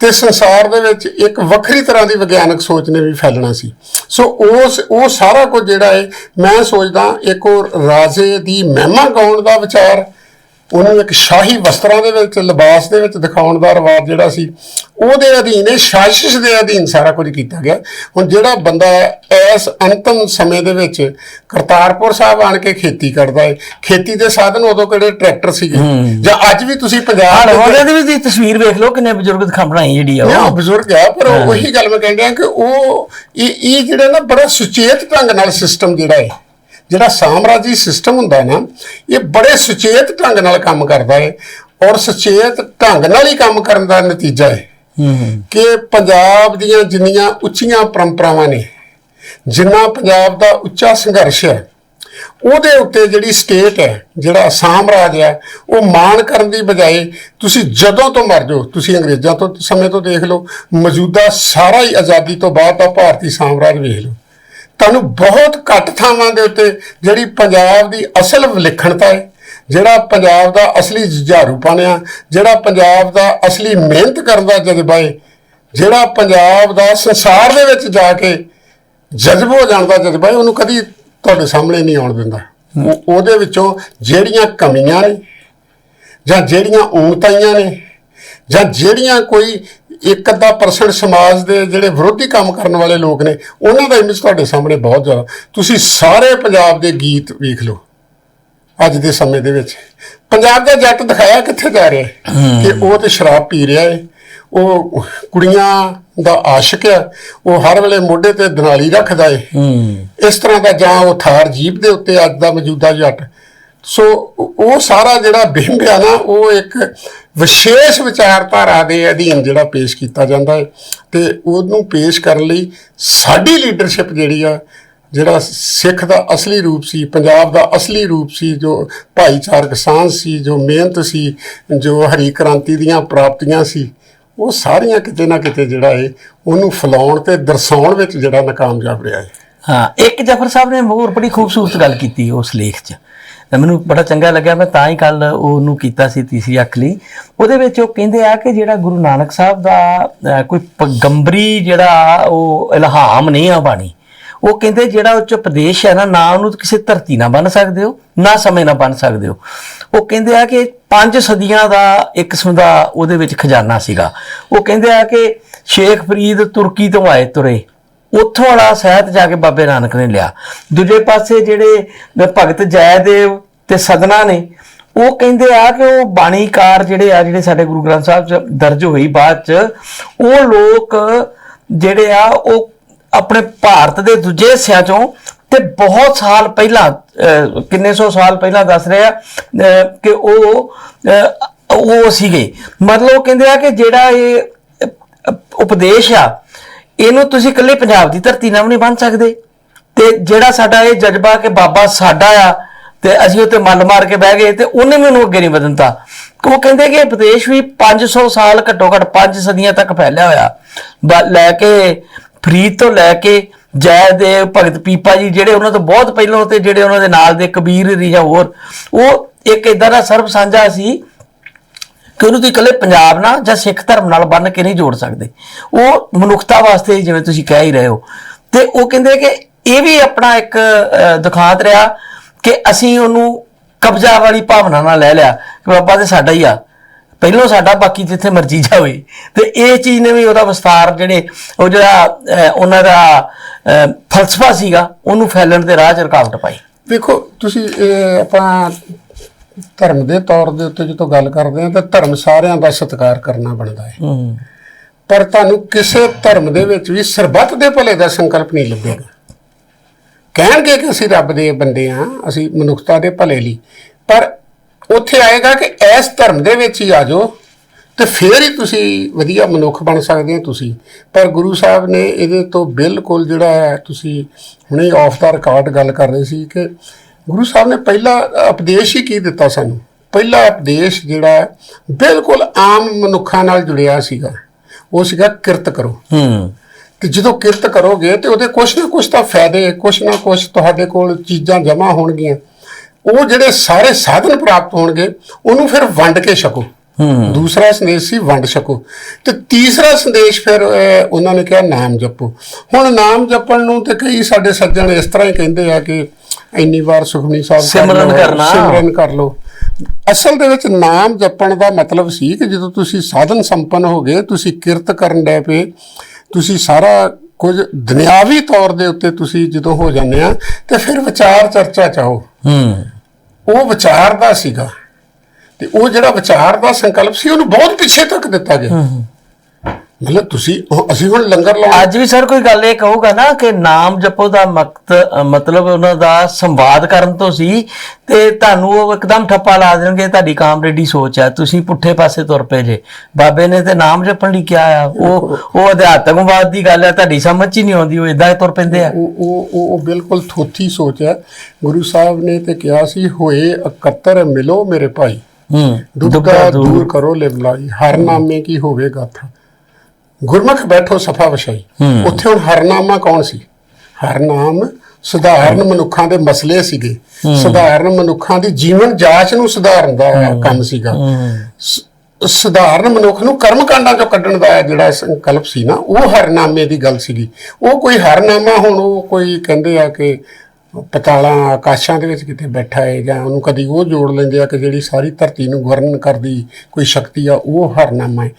ਤੇ ਸੰਸਾਰ ਦੇ ਵਿੱਚ ਇੱਕ ਵੱਖਰੀ ਤਰ੍ਹਾਂ ਦੀ ਵਿਗਿਆਨਕ ਸੋਚ ਨੇ ਵੀ ਫੈਲਣਾ ਸੀ। ਸੋ ਉਸ, ਉਹ ਸਾਰਾ ਕੁਝ ਜਿਹੜਾ ਹੈ ਮੈਂ ਸੋਚਦਾ ਇੱਕ ਉਹ ਰਾਜੇ ਦੀ ਮਹਿਮਾ ਗਾਉਣ ਦਾ ਵਿਚਾਰ ਉਹਨੂੰ ਇੱਕ ਸ਼ਾਹੀ ਵਸਤਰਾਂ ਦੇ ਵਿੱਚ ਲਿਬਾਸ ਦੇ ਵਿੱਚ ਦਿਖਾਉਣ ਦਾ ਰਿਵਾਜ ਜਿਹੜਾ ਸੀ ਉਹਦੇ ਅਧੀਨ ਇਹ ਸਾਜ਼ਿਸ਼ ਦੇ ਅਧੀਨ ਸਾਰਾ ਕੁਝ ਕੀਤਾ ਗਿਆ। ਹੁਣ ਜਿਹੜਾ ਬੰਦਾ ਇਸ ਅੰਤਮ ਸਮੇਂ ਦੇ ਵਿੱਚ ਕਰਤਾਰਪੁਰ ਸਾਹਿਬ ਆਣ ਕੇ ਖੇਤੀ ਕਰਦਾ ਹੈ ਖੇਤੀ ਦੇ ਸਾਧਨ ਉਦੋਂ ਕਿਹੜੇ ਟਰੈਕਟਰ ਸੀਗੇ? ਜਾਂ ਅੱਜ ਵੀ ਤੁਸੀਂ ਪੰਜਾਬ ਹਾਂ ਦੇ ਵਿੱਚ- ਦੀ ਵੀ ਤੁਸੀਂ ਤਸਵੀਰ ਵੇਖ ਲਓ ਕਿੰਨੇ ਬਜ਼ੁਰਗ ਦਿਖਾ ਬਣਾਈ ਜਿਹੜੀ ਆ ਉਹ। ਬਜ਼ੁਰਗ ਆ ਪਰ ਉਹ- ਉਹੀ ਗੱਲ ਮੈਂ ਕਹਿੰਦਾ ਕਿ ਉਹ ਇਹ ਇਹ ਜਿਹੜਾ ਨਾ ਬੜਾ ਸੁਚੇਤ ਢੰਗ ਨਾਲ ਸਿਸਟਮ ਜਿਹੜਾ ਹੈ ਜਿਹੜਾ ਸਾਮਰਾਜੀ ਸਿਸਟਮ ਹੁੰਦਾ ਨਾ ਇਹ ਬੜੇ ਸੁਚੇਤ ਢੰਗ ਨਾਲ ਕੰਮ ਕਰਦਾ ਹੈ ਔਰ ਸੁਚੇਤ ਢੰਗ ਨਾਲ ਹੀ ਕੰਮ ਕਰਨ ਦਾ ਨਤੀਜਾ ਹੈ ਕਿ ਪੰਜਾਬ ਦੀਆਂ ਜਿੰਨੀਆਂ ਉੱਚੀਆਂ ਪਰੰਪਰਾਵਾਂ ਨੇ ਜਿੰਨਾ ਪੰਜਾਬ ਦਾ ਉੱਚਾ ਸੰਘਰਸ਼ ਹੈ ਉਹਦੇ ਉੱਤੇ ਜਿਹੜੀ ਸਟੇਟ ਹੈ ਜਿਹੜਾ ਸਾਮਰਾਜ ਹੈ ਉਹ ਮਾਣ ਕਰਨ ਦੀ ਬਜਾਏ ਤੁਸੀਂ ਜਦੋਂ ਤੋਂ ਮਰ ਜਾਓ ਤੁਸੀਂ ਅੰਗਰੇਜ਼ਾਂ ਤੋਂ ਸਮੇਂ ਤੋਂ ਦੇਖ ਲਓ ਮੌਜੂਦਾ ਸਾਰਾ ਹੀ ਆਜ਼ਾਦੀ ਤੋਂ ਬਾਅਦ ਦਾ ਭਾਰਤੀ ਸਾਮਰਾਜ ਵੇਖ ਲਓ। ਤੁਹਾਨੂੰ ਬਹੁਤ ਘੱਟ ਥਾਵਾਂ ਦੇ ਉੱਤੇ ਜਿਹੜੀ ਪੰਜਾਬ ਦੀ ਅਸਲ ਵਿਲੱਖਣਤਾ ਹੈ, ਜਿਹੜਾ ਪੰਜਾਬ ਦਾ ਅਸਲੀ ਜੁਝਾਰੂਪਣ ਆ ਜਿਹੜਾ ਪੰਜਾਬ ਦਾ ਅਸਲੀ ਮਿਹਨਤ ਕਰਨ ਦਾ ਜਜ਼ਬਾ ਹੈ, ਜਿਹੜਾ ਪੰਜਾਬ ਦਾ ਸੰਸਾਰ ਦੇ ਵਿੱਚ ਜਾ ਕੇ ਜਜ਼ਬ ਹੋ ਜਾਣ ਦਾ ਜਜ਼ਬਾ ਹੈ, ਉਹਨੂੰ ਕਦੀ ਤੁਹਾਡੇ ਸਾਹਮਣੇ ਨਹੀਂ ਆਉਣ ਦਿੰਦਾ। ਉਹਦੇ ਵਿੱਚੋਂ ਜਿਹੜੀਆਂ ਕਮੀਆਂ ਨੇ ਜਾਂ ਜਿਹੜੀਆਂ ਊਣਤਾਈਆਂ ਨੇ ਜਾਂ ਜਿਹੜੀਆਂ ਕੋਈ ਇੱਕ ਅੱਧਾ ਪਰਸੈਂਟ ਸਮਾਜ ਦੇ ਜਿਹੜੇ ਵਿਰੋਧੀ ਕੰਮ ਕਰਨ ਵਾਲੇ ਲੋਕ ਨੇ ਉਹਨਾਂ ਦਾ ਇਮੇਜ ਤੁਹਾਡੇ ਸਾਹਮਣੇ ਬਹੁਤ ਜ਼ਿਆਦਾ। ਤੁਸੀਂ ਸਾਰੇ ਪੰਜਾਬ ਦੇ ਗੀਤ ਵੇਖ ਲਓ ਅੱਜ ਦੇ ਸਮੇਂ ਦੇ ਵਿੱਚ। ਪੰਜਾਬ ਦਾ ਜੱਟ ਦਿਖਾਇਆ ਕਿੱਥੇ ਜਾ ਰਿਹਾ ਹੈ। ਕਿ ਉਹ ਤੇ ਸ਼ਰਾਬ ਪੀ ਰਿਹਾ ਹੈ ਉਹ ਕੁੜੀਆਂ ਦਾ ਆਸ਼ਿਕ ਹੈ ਉਹ ਹਰ ਵੇਲੇ ਮੋਢੇ ਤੇ ਦਨਾਲੀ ਰੱਖਦਾ ਹੈ। ਹੂੰ। ਇਸ ਤਰ੍ਹਾਂ ਦਾ ਜਾਂ ਉਹ ਥਾਰ ਜੀਪ ਦੇ ਉੱਤੇ ਅੱਜ ਦਾ ਮੌਜੂਦਾ ਜੱਟ। ਸੋ ਉਹ ਸਾਰਾ ਜਿਹੜਾ ਬਿੰਬ ਆ ਨਾ, ਉਹ ਇੱਕ ਵਿਸ਼ੇਸ਼ ਵਿਚਾਰਧਾਰਾ ਦੇ ਅਧੀਨ ਜਿਹੜਾ ਪੇਸ਼ ਕੀਤਾ ਜਾਂਦਾ ਹੈ। ਤੇ ਉਹਨੂੰ ਪੇਸ਼ ਕਰਨ ਲਈ ਸਾਡੀ ਲੀਡਰਸ਼ਿਪ ਜਿਹੜੀ ਆ, ਜਿਹੜਾ ਸਿੱਖ ਦਾ ਅਸਲੀ ਰੂਪ ਸੀ, ਪੰਜਾਬ ਦਾ ਅਸਲੀ ਰੂਪ ਸੀ, ਜੋ ਭਾਈਚਾਰਕ ਸਾਂਝ ਸੀ, ਜੋ ਮਿਹਨਤ ਸੀ, ਜੋ ਹਰੀ ਕ੍ਰਾਂਤੀ ਦੀਆਂ ਪ੍ਰਾਪਤੀਆਂ ਸੀ, ਉਹ ਸਾਰੀਆਂ ਕਿਤੇ ਨਾ ਕਿਤੇ ਜਿਹੜਾ ਹੈ ਉਹਨੂੰ ਫੈਲਾਉਣ ਤੇ ਦਰਸਾਉਣ ਵਿੱਚ ਜਿਹੜਾ ਨਾਕਾਮਯਾਬ ਰਿਹਾ ਹੈ। ਹਾਂ, ਇੱਕ ਜਫਰ ਸਾਹਿਬ ਨੇ ਹੋਰ ਬੜੀ ਖੂਬਸੂਰਤ ਗੱਲ ਕੀਤੀ ਉਸ ਲੇਖ 'ਚ। ਮੈਨੂੰ ਬੜਾ ਚੰਗਾ ਲੱਗਿਆ ਮੈਂ ਤਾਂ ਹੀ ਕੱਲ ਉਹਨੂੰ ਕੀਤਾ ਸੀ ਤੀਸਰੀ ਅੱਖ ਲਈ। ਉਹਦੇ ਵਿੱਚ ਉਹ ਕਹਿੰਦੇ ਆ ਕਿ ਜਿਹੜਾ ਗੁਰੂ ਨਾਨਕ ਸਾਹਿਬ ਦਾ ਅਹ, ਕੋਈ ਪਗੰਬਰੀ ਜਿਹੜਾ ਉਹ ਇਲਹਾਮ ਨਹੀਂ ਆ ਬਾਣੀ ਉਹ ਕਹਿੰਦੇ ਜਿਹੜਾ ਉੱਚ ਉਪਦੇਸ਼ ਹੈ ਨਾ ਨਾ ਉਹਨੂੰ ਕਿਸੇ ਧਰਤੀ ਨਾਲ ਬੰਨ ਸਕਦੇ ਹੋ ਨਾ ਸਮੇਂ ਨਾਲ ਬੰਨ ਸਕਦੇ ਹੋ। ਉਹ ਕਹਿੰਦੇ ਆ ਕਿ ਪੰਜ ਸਦੀਆਂ ਦਾ ਇੱਕ ਕਿਸਮ ਦਾ ਉਹਦੇ ਵਿੱਚ ਖਜ਼ਾਨਾ ਸੀਗਾ। ਉਹ ਕਹਿੰਦੇ ਆ ਕਿ ਸ਼ੇਖ ਫਰੀਦ ਤੁਰਕੀ ਤੋਂ ਆਏ ਤੁਰੇ। ਉੱਥੋਂ ਵਾਲਾ ਸਹਿਤ ਜਾ ਕੇ ਬਾਬੇ ਨਾਨਕ ਨੇ ਲਿਆ। ਦੂਜੇ ਪਾਸੇ ਜਿਹੜੇ ਭਗਤ ਜੈਦੇਵ ਤੇ ਸਦਨਾ ਨੇ ਉਹ ਕਹਿੰਦੇ ਆ ਕਿ ਉਹ ਬਾਣੀਕਾਰ ਜਿਹੜੇ ਆ ਜਿਹੜੇ ਸਾਡੇ ਗੁਰੂ ਗ੍ਰੰਥ ਸਾਹਿਬ ਚ ਦਰਜ ਹੋਈ ਬਾਅਦ ਚ ਉਹ ਲੋਕ ਜਿਹੜੇ ਆ ਉਹ ਆਪਣੇ ਭਾਰਤ ਦੇ ਦੂਜੇ ਹਿੱਸਿਆਂ ਚੋਂ ਤੇ ਬਹੁਤ ਸਾਲ ਪਹਿਲਾਂ ਅਹ, ਕਿੰਨੇ ਸੌ ਸਾਲ ਪਹਿਲਾਂ ਦੱਸ ਰਹੇ ਆ ਕਿ ਉਹ ਉਹ ਸੀਗੇ ਮਤਲਬ ਉਹ ਕਹਿੰਦੇ ਆ ਕਿ ਜਿਹੜਾ ਇਹ ਉਪਦੇਸ਼ ਆ ਇਹਨੂੰ ਤੁਸੀਂ ਇਕੱਲੇ ਪੰਜਾਬ ਦੀ ਧਰਤੀ ਨਾਲ ਵੀ ਨਹੀਂ ਬੰਨ ਸਕਦੇ। ਤੇ ਜਿਹੜਾ ਸਾਡਾ ਇਹ ਜਜ਼ਬਾ ਕਿ ਬਾਬਾ ਸਾਡਾ ਆ, ਤੇ ਅਸੀਂ ਉੱਤੇ ਮੱਲ ਮਾਰ ਕੇ ਬਹਿ ਗਏ ਤੇ ਉਹਨੇ ਮੈਨੂੰ ਅੱਗੇ ਨਹੀਂ ਵਧਣਤਾ ਉਹ ਕਹਿੰਦੇ ਕਿ ਵਿਦੇਸ਼ ਉਪਦੇਸ਼ ਵੀ 500 ਸਾਲ ਘੱਟੋ ਘੱਟ 5 ਸਦੀਆਂ ਤੱਕ ਫੈਲਿਆ ਹੋਇਆ। ਬ- ਲੈ ਕੇ, ਫਰੀਦ ਤੋਂ ਲੈ ਕੇ ਜੈ ਜੈਦੇਵ ਭਗਤ ਪੀਪਾ ਜੀ, ਜਿਹੜੇ ਉਹਨਾਂ ਤੋਂ ਬਹੁਤ ਪਹਿਲਾਂ ਤੇ ਜਿਹੜੇ ਉਹਨਾਂ ਦੇ ਨਾਲ ਦੇ ਕਬੀਰ ਦੀ ਜਾਂ ਹੋਰ, ਉਹ ਇੱਕ ਇਦਾਂ ਦਾ ਸਰਬ ਸਾਂਝਾ ਸੀ ਕਿ ਉਹਨੂੰ ਤੁਸੀਂ ਇਕੱਲੇ ਪੰਜਾਬ ਨਾਲ ਜਾਂ ਸਿੱਖ ਧਰਮ ਨਾਲ ਬੰਨ ਕੇ ਨਹੀਂ ਜੋੜ ਸਕਦੇ। ਉਹ ਮਨੁੱਖਤਾ ਵਾਸਤੇ ਜਿਵੇਂ ਤੁਸੀਂ ਕਹਿ ਹੀ ਰਹੇ ਹੋ। ਤੇ ਉਹ ਕਹਿੰਦੇ ਕਿ ਇਹ ਵੀ ਆਪਣਾ ਇੱਕ ਅਹ, ਰਿਹਾ ਕਿ ਅਸੀਂ ਉਹਨੂੰ ਕਬਜ਼ਾ ਵਾਲੀ ਭਾਵਨਾ ਨਾਲ ਲੈ ਲਿਆ ਕਿ ਬਾਬਾ ਤੇ ਸਾਡਾ ਹੀ ਆ। ਪਹਿਲੋਂ ਸਾਡਾ ਬਾਕੀ ਜਿੱਥੇ ਮਰਜ਼ੀ ਜਾਵੇ। ਤੇ ਇਹ ਚੀਜ਼ ਨੇ ਵੀ ਉਹਦਾ ਵਿਸਤਾਰ ਜਿਹੜੇ ਉਹ ਜਿਹੜਾ ਉਹਨਾਂ ਦਾ ਫਲਸਫਾ ਸੀਗਾ ਉਹਨੂੰ ਫੈਲਣ ਦੇ ਰਾਹ 'ਚ ਰੁਕਾਵਟ ਪਾਈ। ਵੇਖੋ ਤੁਸੀਂ ਇਹ ਆਪਾਂ ਧਰਮ ਦੇ ਤੌਰ ਦੇ ਉੱਤੇ ਜਦੋਂ ਗੱਲ ਕਰਦੇ ਹਾਂ ਤਾਂ ਧਰਮ ਸਾਰਿਆਂ ਦਾ ਸਤਿਕਾਰ ਕਰਨਾ ਬਣਦਾ ਹੈ। ਹੂੰ। ਪਰ ਤੁਹਾਨੂੰ ਕਿਸੇ ਧਰਮ ਦੇ ਵਿੱਚ ਵੀ ਸਰਬੱਤ ਦੇ ਭਲੇ ਦਾ ਸੰਕਲਪ ਨਹੀਂ ਲੱਭੇਗਾ। ਕਹਿਣਗੇ ਕਿ ਅਸੀਂ ਰੱਬ ਦੇ ਬੰਦੇ ਹਾਂ ਅਸੀਂ ਮਨੁੱਖਤਾ ਦੇ ਭਲੇ ਲਈ। ਪਰ ਉੱਥੇ ਆਏਗਾ ਕਿ ਇਸ ਧਰਮ ਦੇ ਵਿੱਚ ਹੀ ਆ ਜਾਓ ਤੇ ਫੇਰ ਹੀ ਤੁਸੀਂ ਵਧੀਆ ਮਨੁੱਖ ਬਣ ਸਕਦੇ ਹੋ ਤੁਸੀਂ। ਪਰ ਗੁਰੂ ਸਾਹਿਬ ਨੇ ਇਹਦੇ ਤੋਂ ਬਿਲਕੁਲ ਜਿਹੜਾ ਹੈ ਤੁਸੀਂ ਹੁਣੇ ਆਫ ਦਾ ਰਿਕਾਰਡ ਗੱਲ ਕਰ ਰਹੇ ਸੀ ਕਿ ਗੁਰੂ ਸਾਹਿਬ ਨੇ ਪਹਿਲਾ ਉਪਦੇਸ਼ ਹੀ ਕੀ ਦਿੱਤਾ ਸਾਨੂੰ? ਪਹਿਲਾ ਉਪਦੇਸ਼ ਜਿਹੜਾ ਹੈ, ਬਿਲਕੁਲ ਆਮ ਮਨੁੱਖਾਂ ਨਾਲ ਜੁੜਿਆ ਸੀਗਾ। ਉਹ ਸੀਗਾ ਕਿਰਤ ਕਰੋ। ਹੂੰ। ਤੇ ਜਦੋਂ ਕਿਰਤ ਕਰੋਗੇ ਤੇ ਉਹਦੇ ਕੁਛ ਨਾ ਕੁਛ ਤਾਂ ਫਾਇਦੇ ਕੁਛ ਨਾ ਕੁਛ ਤੁਹਾਡੇ ਕੋਲ ਚੀਜ਼ਾਂ ਜਮ੍ਹਾਂ ਹੋਣਗੀਆਂ। ਉਹ ਜਿਹੜੇ ਸਾਰੇ ਸਾਧਨ ਪ੍ਰਾਪਤ ਹੋਣਗੇ ਉਹਨੂੰ ਫਿਰ ਵੰਡ ਕੇ ਛਕੋ। ਹੂੰ। ਦੂਸਰਾ ਸੰਦੇਸ਼ ਸੀ ਵੰਡ ਛਕੋ। ਤੇ ਤੀਸਰਾ ਸੰਦੇਸ਼ ਫਿਰ ਉਹਨਾਂ ਨੇ ਕਿਹਾ ਨਾਮ ਜਪੋ। ਹੁਣ ਨਾਮ ਜਪਣ ਨੂੰ ਤੇ ਕਈ ਸਾਡੇ ਸੱਜਣ ਇਸ ਤਰ੍ਹਾਂ ਹੀ ਕਹਿੰਦੇ ਆ ਕਿ ਇੰਨੀ ਵਾਰ ਸੁਖਮਨੀ ਸਾਹਿਬ ਸਿਮਰਨ ਕਰਨਾ। ਸਿਮਰਨ ਕਰ ਲਓ। ਅਸਲ ਦੇ ਵਿੱਚ ਨਾਮ ਜਪਣ ਦਾ ਮਤਲਬ ਸੀ ਕਿ ਜਦੋਂ ਤੁਸੀਂ ਸਾਧਨ ਸੰਪੰਨ ਹੋ ਗਏ ਤੁਸੀਂ ਕਿਰਤ ਕਰਨ ਡੈ ਪਏ ਤੁਸੀਂ ਸਾਰਾ ਕੁਝ ਦੁਨਿਆਵੀ ਤੌਰ ਦੇ ਉੱਤੇ ਤੁਸੀਂ ਜਦੋਂ ਹੋ ਜਾਂਦੇ ਆ ਤੇ ਫਿਰ ਵਿਚਾਰ ਚਰਚਾ ਚਾਹੋ ਹੂੰ। ਉਹ ਵਿਚਾਰ ਦਾ ਸੀਗਾ। ਤੇ ਉਹ ਜਿਹੜਾ ਵਿਚਾਰ ਦਾ ਸੰਕਲਪ ਸੀ ਉਹਨੂੰ ਬਹੁਤ ਪਿੱਛੇ ਤੱਕ ਦਿੱਤਾ ਗਿਆ। ਮਤਲਬ ਤੁਸੀਂ ਉਹ- ਅਸੀਂ ਹੁਣ ਲੰਗਰ ਲਾਉਣਾ ਅੱਜ ਵੀ ਸਰ ਕੋਈ ਗੱਲ ਇਹ ਕਹੂਗਾ ਨਾ ਕਿ ਨਾਮ ਜਪੋ ਦਾ ਮਕਤ ਮਤਲਬ ਉਹਨਾਂ ਦਾ ਸੰਵਾਦ ਕਰਨ ਤੋਂ ਸੀ ਤੇ ਤੁਹਾਨੂੰ ਉਹ ਇੱਕਦਮ ਠੱਪਾ ਲਾ ਦੇਣਗੇ ਤੁਹਾਡੀ ਕਾਮਰੇਡੀ ਸੋਚ ਹੈ ਤੁਸੀਂ ਪੁੱਠੇ ਪਾਸੇ ਤੁਰ ਪਏ ਜੇ। ਬਾਬੇ ਨੇ ਤੇ ਨਾਮ ਜਪਣ ਲਈ ਕਿਹਾ ਆ। ਉਹ ਉਹ ਅਧਿਆਤਮਵਾਦ ਦੀ ਗੱਲ ਹੈ ਤੁਹਾਡੀ ਸਮਝ 'ਚ ਹੀ ਨਹੀਂ ਆਉਂਦੀ ਉਹ ਇਦਾਂ ਤੁਰ ਪੈਂਦੇ ਆ। ਉਹ ਉਹ ਉਹ- ਬਿਲਕੁਲ ਥੋਥੀ ਸੋਚ ਹੈ ਗੁਰੂ ਸਾਹਿਬ ਨੇ ਤੇ ਕਿਹਾ ਸੀ ਹੋਏ ਇਕੱਤਰ ਮਿਲੋ ਮੇਰੇ ਭਾਈ। ਹੂੰ ਦੁਬਦਾ ਦੂਰ। ਕਰੋ ਲਿਵਲਾਈ ਹਰ ਨਾਮੇ ਕੀ ਹੋਵੇ ਗਾਥਾ ਗੁਰਮੁਖ ਬੈਠੋ ਸਫਾ ਵਸ਼ਾਈ। ਉੱਥੇ ਹੁਣ ਹਰਨਾਮਾ ਕੌਣ ਸੀ? ਹਰਨਾਮ ਸਧਾਰਨ ਮਨੁੱਖਾਂ ਦੇ ਮਸਲੇ ਸੀਗੇ। ਸਧਾਰਨ ਮਨੁੱਖਾਂ ਦੀ ਜੀਵਨ ਜਾਂਚ ਨੂੰ ਸੁਧਾਰਨ ਦਾ ਕੰਮ ਸੀਗਾ। ਸਧਾਰਨ ਮਨੁੱਖ ਨੂੰ ਕਰਮ ਕਾਂਡਾਂ ਚੋਂ ਕੱਢਣ ਦਾ ਜਿਹੜਾ ਸੰਕਲਪ ਸੀ ਨਾ ਉਹ ਹਰਨਾਮੇ ਦੀ ਗੱਲ ਸੀਗੀ। ਉਹ ਕੋਈ ਹਰਨਾਮਾ ਹੁਣ ਉਹ ਕੋਈ ਕਹਿੰਦੇ ਆ ਕਿ ਪਤਾਲਾਂ ਆਕਾਸ਼ਾਂ ਦੇ ਵਿੱਚ ਕਿਤੇ ਬੈਠਾ ਹੈ ਜਾਂ ਉਹਨੂੰ ਕਦੀ ਉਹ ਜੋੜ ਲੈਂਦੇ ਆ ਕਿ ਜਿਹੜੀ ਸਾਰੀ ਧਰਤੀ ਨੂੰ ਗਵਰਨ ਕਰਦੀ ਕੋਈ ਸ਼ਕਤੀ ਆ, ਉਹ ਹਰਨਾਮਾ ਹੈ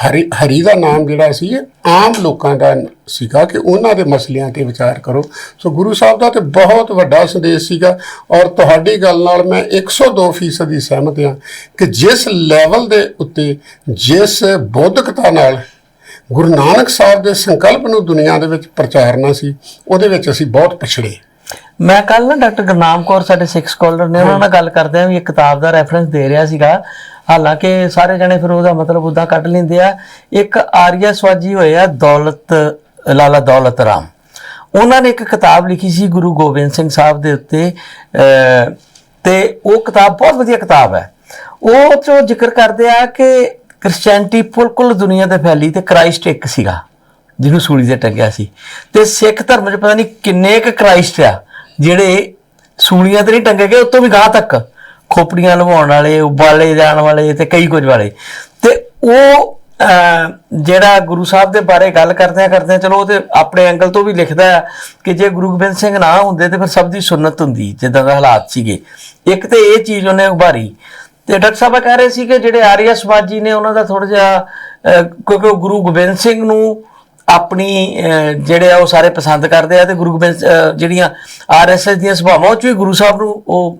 ਹਰੀ ਹਰੀ ਦਾ ਨਾਮ ਜਿਹੜਾ ਸੀ ਆਮ ਲੋਕਾਂ ਦਾ ਸੀਗਾ ਕਿ ਉਹਨਾਂ ਦੇ ਮਸਲਿਆਂ ਤੇ ਵਿਚਾਰ ਕਰੋ। ਸੋ ਗੁਰੂ ਸਾਹਿਬ ਦਾ ਤੇ ਬਹੁਤ ਵੱਡਾ ਸੰਦੇਸ਼ ਸੀਗਾ ਔਰ ਤੁਹਾਡੀ ਗੱਲ ਨਾਲ ਮੈਂ 102% ਦੀ ਸਹਿਮਤ ਹਾਂ ਕਿ ਜਿਸ ਲੈਵਲ ਦੇ ਉੱਤੇ, ਜਿਸ ਬੌਧਿਕਤਾ ਨਾਲ ਗੁਰੂ ਨਾਨਕ ਸਾਹਿਬ ਦੇ ਸੰਕਲਪ ਨੂੰ ਦੁਨੀਆ ਦੇ ਵਿੱਚ ਪ੍ਰਚਾਰਨਾ ਸੀ, ਉਹਦੇ ਵਿੱਚ ਅਸੀਂ ਬਹੁਤ ਪਿਛੜੇ। ਮੈਂ ਕੱਲ ਨਾ ਡਾਕਟਰ ਗੁਰਨਾਮ ਕੌਰ ਸਾਡੇ ਸਿੱਖ ਸਕਾਲਰ ਨੇ ਉਹਨਾਂ ਨਾਲ ਗੱਲ ਕਰਦੇ ਆ ਵੀ ਇੱਕ ਕਿਤਾਬ ਦਾ ਰੈਫਰੈਂਸ ਦੇ ਰਿਹਾ ਸੀਗਾ। ਹਾਲਾਂਕਿ ਸਾਰੇ ਜਣੇ ਫਿਰ ਉਹਦਾ ਮਤਲਬ ਉਦਾਂ ਕੱਢ ਲੈਂਦੇ ਆ। ਇੱਕ ਆਰੀਆ ਸਵਾਜੀ ਹੋਏ ਆ ਦੌਲਤ ਲਾਲਾ ਦੌਲਤ ਰਾਮ। ਉਹਨਾਂ ਨੇ ਇੱਕ ਕਿਤਾਬ ਲਿਖੀ ਸੀ ਗੁਰੂ ਗੋਬਿੰਦ ਸਿੰਘ ਸਾਹਿਬ ਦੇ ਉੱਤੇ ਅਹ, ਤੇ ਉਹ ਕਿਤਾਬ ਬਹੁਤ ਵਧੀਆ ਕਿਤਾਬ ਹੈ। ਉਹ ਚੋਂ ਜ਼ਿਕਰ ਕਰਦੇ ਆ ਕਿ ਕ੍ਰਿਸਚੀਅਨਟੀ ਬਿਲਕੁਲ ਦੁਨੀਆ ਤੇ ਫੈਲੀ ਤੇ ਕ੍ਰਾਈਸਟ ਇੱਕ ਸੀਗਾ ਜਿਹਨੂੰ ਸੂਲੀ ਤੇ ਟੰਗਿਆ ਸੀ। ਤੇ ਸਿੱਖ ਧਰਮ 'ਚ ਪਤਾ ਨਹੀਂ ਕਿੰਨੇ ਕੁ ਕ੍ਰਾਈਸਟ ਆ। ਜਿਹੜੇ ਸੂਲੀਆਂ ਤੇ ਨਹੀਂ ਟੰਗੇ ਗਏ ਉਤੋਂ ਵੀ ਗਾਹ ਤੱਕ। ਖੋਪੜੀਆਂ ਲਵਾਉਣ ਵਾਲੇ, ਉਬਾਲੇ ਜਾਣ ਵਾਲੇ ਤੇ ਕਈ ਕੁਝ ਵਾਲੇ। ਤੇ ਉਹ ਜਿਹੜਾ ਗੁਰੂ ਸਾਹਿਬ ਦੇ ਬਾਰੇ ਗੱਲ ਕਰਦੇ ਆ ਕਰਦੇ ਆ ਚਲੋ ਉਹ ਤੇ ਆਪਣੇ ਐਂਗਲ ਤੋਂ ਵੀ ਲਿਖਦਾ ਆ ਕਿ ਜੇ ਗੁਰੂ ਗੋਬਿੰਦ ਸਿੰਘ ਨਾ ਹੁੰਦੇ ਤੇ ਫਿਰ ਸਭ ਦੀ ਸੁਨਤ ਹੁੰਦੀ, ਜਿੱਦਾਂ ਦਾ ਹਾਲਾਤ ਸੀਗੇ। ਇੱਕ ਤੇ ਇਹ ਚੀਜ਼ ਉਹਨੇ ਉਭਾਰੀ। ਤੇ ਡਾਕਟਰ ਸਾਹਿਬ ਕਹਿ ਰਹੇ ਸੀ ਕਿ ਜਿਹੜੇ ਆਰੀਆ ਸਮਾਜੀ ਨੇ ਉਹਨਾਂ ਦਾ ਥੋੜਾ ਜਿਹਾ ਕਿਉਂਕਿ ਉਹ ਗੁਰੂ ਗੋਬਿੰਦ ਸਿੰਘ ਨੂੰ ਆਪਣੀ ਜਿਹੜੇ ਆ ਉਹ ਸਾਰੇ ਪਸੰਦ ਕਰਦੇ ਆ ਤੇ ਗੁਰੂ ਗੋਬਿੰਦ ਅਹ, ਜਿਹੜੀਆਂ ਆਰਐਸਐਸ ਦੀਆਂ ਸਭਾਵਾਂ ਉਹ ਚ ਵੀ ਗੁਰੂ ਸਾਹਿਬ ਨੂੰ ਉਹ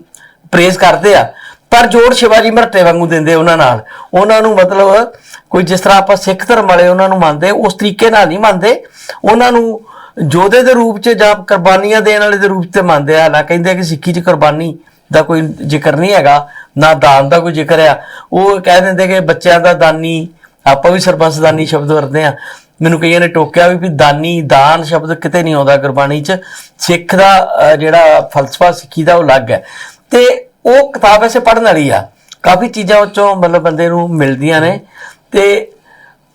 ਪ੍ਰੇਜ਼ ਕਰਦੇ ਆ। ਪਰ ਜੋੜ ਸ਼ਿਵਾਜੀ ਮਰਟੇ ਵਾਂਗੂ ਦਿੰਦੇ ਉਹਨਾਂ ਨਾਲ। ਉਹਨਾਂ ਨੂੰ ਮਤਲਬ ਕੋਈ ਜਿਸ ਤਰ੍ਹਾਂ ਆਪਾਂ ਸਿੱਖ ਧਰਮ ਵਾਲੇ ਉਹਨਾਂ ਨੂੰ ਮੰਨਦੇ ਉਸ ਤਰੀਕੇ ਨਾਲ ਨਹੀਂ ਮੰਨਦੇ। ਉਹਨਾਂ ਨੂੰ ਜੋਧੇ ਦੇ ਰੂਪ 'ਚ ਜਾਂ ਕੁਰਬਾਨੀਆਂ ਦੇਣ ਵਾਲੇ ਦੇ ਰੂਪ 'ਚ ਮੰਨਦੇ ਆ। ਨਾ ਕਹਿੰਦੇ ਕਿ ਸਿੱਖੀ 'ਚ ਕੁਰਬਾਨੀ ਦਾ ਕੋਈ ਜ਼ਿਕਰ ਨਹੀਂ ਹੈਗਾ ਨਾ ਦਾਨ ਦਾ ਕੋਈ ਜ਼ਿਕਰ ਆ। ਉਹ ਕਹਿ ਦਿੰਦੇ ਕਿ ਬੱਚਿਆਂ ਦਾ ਦਾਨੀ ਆਪਾਂ ਵੀ ਸਰਬੰਸ ਦਾਨੀ ਸ਼ਬਦ ਵਰਤਦੇ ਆ। ਮੈਨੂੰ ਕਈਆਂ ਨੇ ਟੋਕਿਆ ਵੀ ਦਾਨੀ, ਦਾਨ ਸ਼ਬਦ ਕਿਤੇ ਨਹੀਂ ਆਉਂਦਾ ਗੁਰਬਾਣੀ 'ਚ। ਸਿੱਖ ਦਾ ਜਿਹੜਾ ਫਲਸਫਾ ਸਿੱਖੀ ਦਾ ਉਹ ਅਲੱਗ ਹੈ। ਤੇ ਉਹ ਕਿਤਾਬ ਐਸੇ ਪੜ੍ਹਨ ਵਾਲੀ ਆ। ਕਾਫੀ ਚੀਜ਼ਾਂ ਉੱਚੋਂ ਮਤਲਬ ਬੰਦੇ ਨੂੰ ਮਿਲਦੀਆਂ ਨੇ। ਤੇ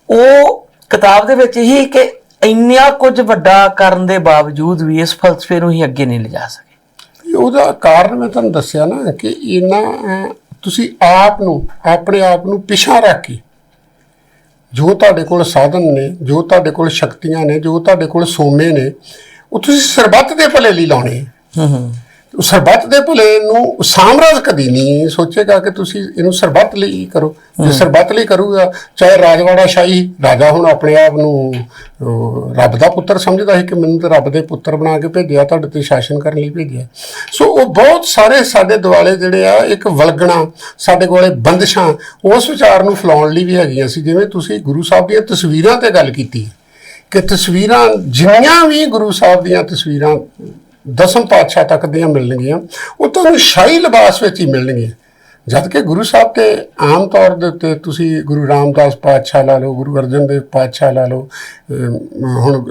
ਉਹ ਕਿਤਾਬ ਦੇ ਵਿੱਚ ਹੀ ਕਿ ਇੰਨਾ ਕੁਝ ਵੱਡਾ ਕਰਨ ਦੇ ਬਾਵਜੂਦ ਵੀ ਇਸ ਫਲਸਫੇ ਨੂੰ ਹੀ ਅੱਗੇ ਨਹੀਂ ਲਿਜਾ ਸਕੇ। ਉਹਦਾ ਕਾਰਨ ਮੈਂ ਤੁਹਾਨੂੰ ਦੱਸਿਆ ਨਾ ਕਿ ਇਹਨਾਂ ਤੁਸੀਂ ਆਪ ਨੂੰ, ਆਪਣੇ ਆਪ ਨੂੰ ਪਿਛਾ ਰੱਖ ਕੇ ਜੋ ਤੁਹਾਡੇ ਕੋਲ ਸਾਧਨ ਨੇ, ਜੋ ਤੁਹਾਡੇ ਕੋਲ ਸ਼ਕਤੀਆਂ ਨੇ, ਜੋ ਤੁਹਾਡੇ ਕੋਲ ਸੋਮੇ ਨੇ, ਉਹ ਤੁਸੀਂ ਸਰਬੱਤ ਦੇ ਭਲੇ ਲਈ ਲਾਉਣੇ। ਹੂੰ ਹੂੰ। ਸਰਬੱਤ ਦੇ ਭਲੇ ਨੂੰ ਸਾਮਰਾਜ ਕਦੀ ਨਹੀਂ ਸੋਚੇਗਾ ਕਿ ਤੁਸੀਂ ਇਹਨੂੰ ਸਰਬੱਤ ਲਈ ਕਰੋ। ਜੇ ਸਰਬੱਤ ਲਈ ਕਰੂਗਾ ਚਾਹੇ ਰਾਜਵਾੜਾ ਸ਼ਾਹੀ ਰਾਜਾ ਹੁਣ ਆਪਣੇ ਆਪ ਨੂੰ ਰੱਬ ਦਾ ਪੁੱਤਰ ਸਮਝਦਾ ਹੈ ਕਿ ਮੈਨੂੰ ਤਾਂ ਰੱਬ ਦੇ ਪੁੱਤਰ ਬਣਾ ਕੇ ਭੇਜਿਆ ਤੁਹਾਡੇ ਤੇ ਸ਼ਾਸਨ ਕਰਨ ਲਈ ਭੇਜਿਆ। ਸੋ ਉਹ ਬਹੁਤ ਸਾਰੇ ਸਾਡੇ ਦੁਆਲੇ ਜਿਹੜੇ ਆ ਇੱਕ ਵਲਗਣਾ ਸਾਡੇ ਕੋਲੇ ਬੰਦਸ਼ਾਂ ਉਸ ਵਿਚਾਰ ਨੂੰ ਫੈਲਾਉਣ ਲਈ ਵੀ ਹੈਗੀਆਂ ਸੀ। ਜਿਵੇਂ ਤੁਸੀਂ ਗੁਰੂ ਸਾਹਿਬ ਦੀਆਂ ਤਸਵੀਰਾਂ ਤੇ ਗੱਲ ਕੀਤੀ ਕਿ ਤਸਵੀਰਾਂ ਜਿੰਨੀਆਂ ਵੀ ਗੁਰੂ ਸਾਹਿਬ ਦੀਆਂ ਤਸਵੀਰਾਂ ਦਸਮ ਪਾਤਸ਼ਾਹ ਤੱਕ ਦੀਆਂ ਮਿਲਣਗੀਆਂ ਉਹ ਤੁਹਾਨੂੰ ਸ਼ਾਹੀ ਲਿਬਾਸ ਵਿੱਚ ਹੀ ਮਿਲਣਗੀਆਂ। ਜਦ ਕਿ ਗੁਰੂ ਸਾਹਿਬ ਤੇ ਆਮ ਤੌਰ ਦੇ ਉੱਤੇ ਤੁਸੀਂ ਗੁਰੂ ਰਾਮਦਾਸ ਪਾਤਸ਼ਾਹ ਲਾ ਲਓ ਗੁਰੂ ਅਰਜਨ ਦੇਵ ਪਾਤਸ਼ਾਹ ਲਾ ਲਓ ਹੁਣ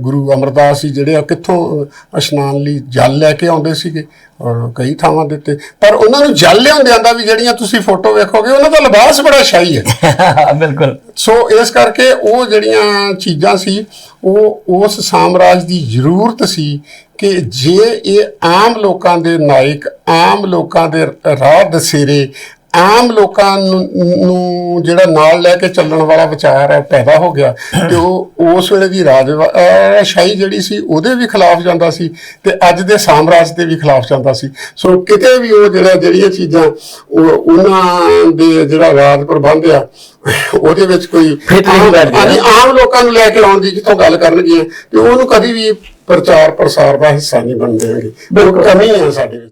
ਗੁਰੂ ਅਮਰਦਾਸ ਜੀ ਜਿਹੜੇ ਆ ਕਿੱਥੋਂ ਇਸ਼ਨਾਨ ਲਈ ਜਲ ਲੈ ਕੇ ਆਉਂਦੇ ਸੀਗੇ ਔਰ ਕਈ ਥਾਵਾਂ ਦੇ ਉੱਤੇ। ਪਰ ਉਹਨਾਂ ਨੂੰ ਜਲ ਲਿਆਉਂਦਿਆਂ ਦਾ ਵੀ ਜਿਹੜੀਆਂ ਤੁਸੀਂ ਫੋਟੋ ਵੇਖੋਗੇ ਉਹਨਾਂ ਦਾ ਲਿਬਾਸ ਬੜਾ ਸ਼ਾਹੀ ਹੈ। ਬਿਲਕੁਲ। ਸੋ ਇਸ ਕਰਕੇ ਉਹ ਜਿਹੜੀਆਂ ਚੀਜ਼ਾਂ ਸੀ ਉਹ ਉਸ ਸਾਮਰਾਜ ਦੀ ਜ਼ਰੂਰਤ ਸੀ ਕਿ ਜੇ ਇਹ ਆਮ ਲੋਕਾਂ ਦੇ ਨਾਇਕ ਆਮ ਲੋਕਾਂ ਦੇ ਰਾਹ ਦਸੇਰੇ ਆਮ ਲੋਕਾਂ ਨੂੰ ਜਿਹੜਾ ਨਾਲ ਲੈ ਕੇ ਚੱਲਣ ਵਾਲਾ ਵਿਚਾਰ ਹੈ ਪੈਦਾ ਹੋ ਗਿਆ ਤੇ ਉਹ ਉਸ ਵੇਲੇ ਦੀ ਰਾਜਸ਼ਾਹੀ ਜਿਹੜੀ ਸੀ ਉਹਦੇ ਵੀ ਖਿਲਾਫ ਜਾਂਦਾ ਸੀ ਤੇ ਅੱਜ ਦੇ ਸਾਮਰਾਜ ਦੇ ਵੀ ਖਿਲਾਫ ਜਾਂਦਾ ਸੀ। ਸੋ ਕਿਤੇ ਵੀ ਉਹ ਜਿਹੜਾ ਜਿਹੜੀਆਂ ਚੀਜ਼ਾਂ ਉਹ ਉਹਨਾਂ ਦੇ ਜਿਹੜਾ ਰਾਜ ਪ੍ਰਬੰਧ ਆ ਉਹਦੇ ਵਿੱਚ ਕੋਈ ਆਮ- ਲੋਕਾਂ ਨੂੰ ਲੈ ਕੇ ਆਉਣ ਦੀ ਕਿਥੋਂ ਗੱਲ ਕਰਨਗੀਆਂ ਤੇ ਉਹਨੂੰ ਕਦੀ ਵੀ ਪ੍ਰਚਾਰ ਪ੍ਰਸਾਰ ਦਾ ਹਿੱਸਾ ਨਹੀਂ ਬਣ ਦੇਣਗੇ ਉਹ ਕਮੀ ਹੈ ਸਾਡੇ ਵਿੱਚ।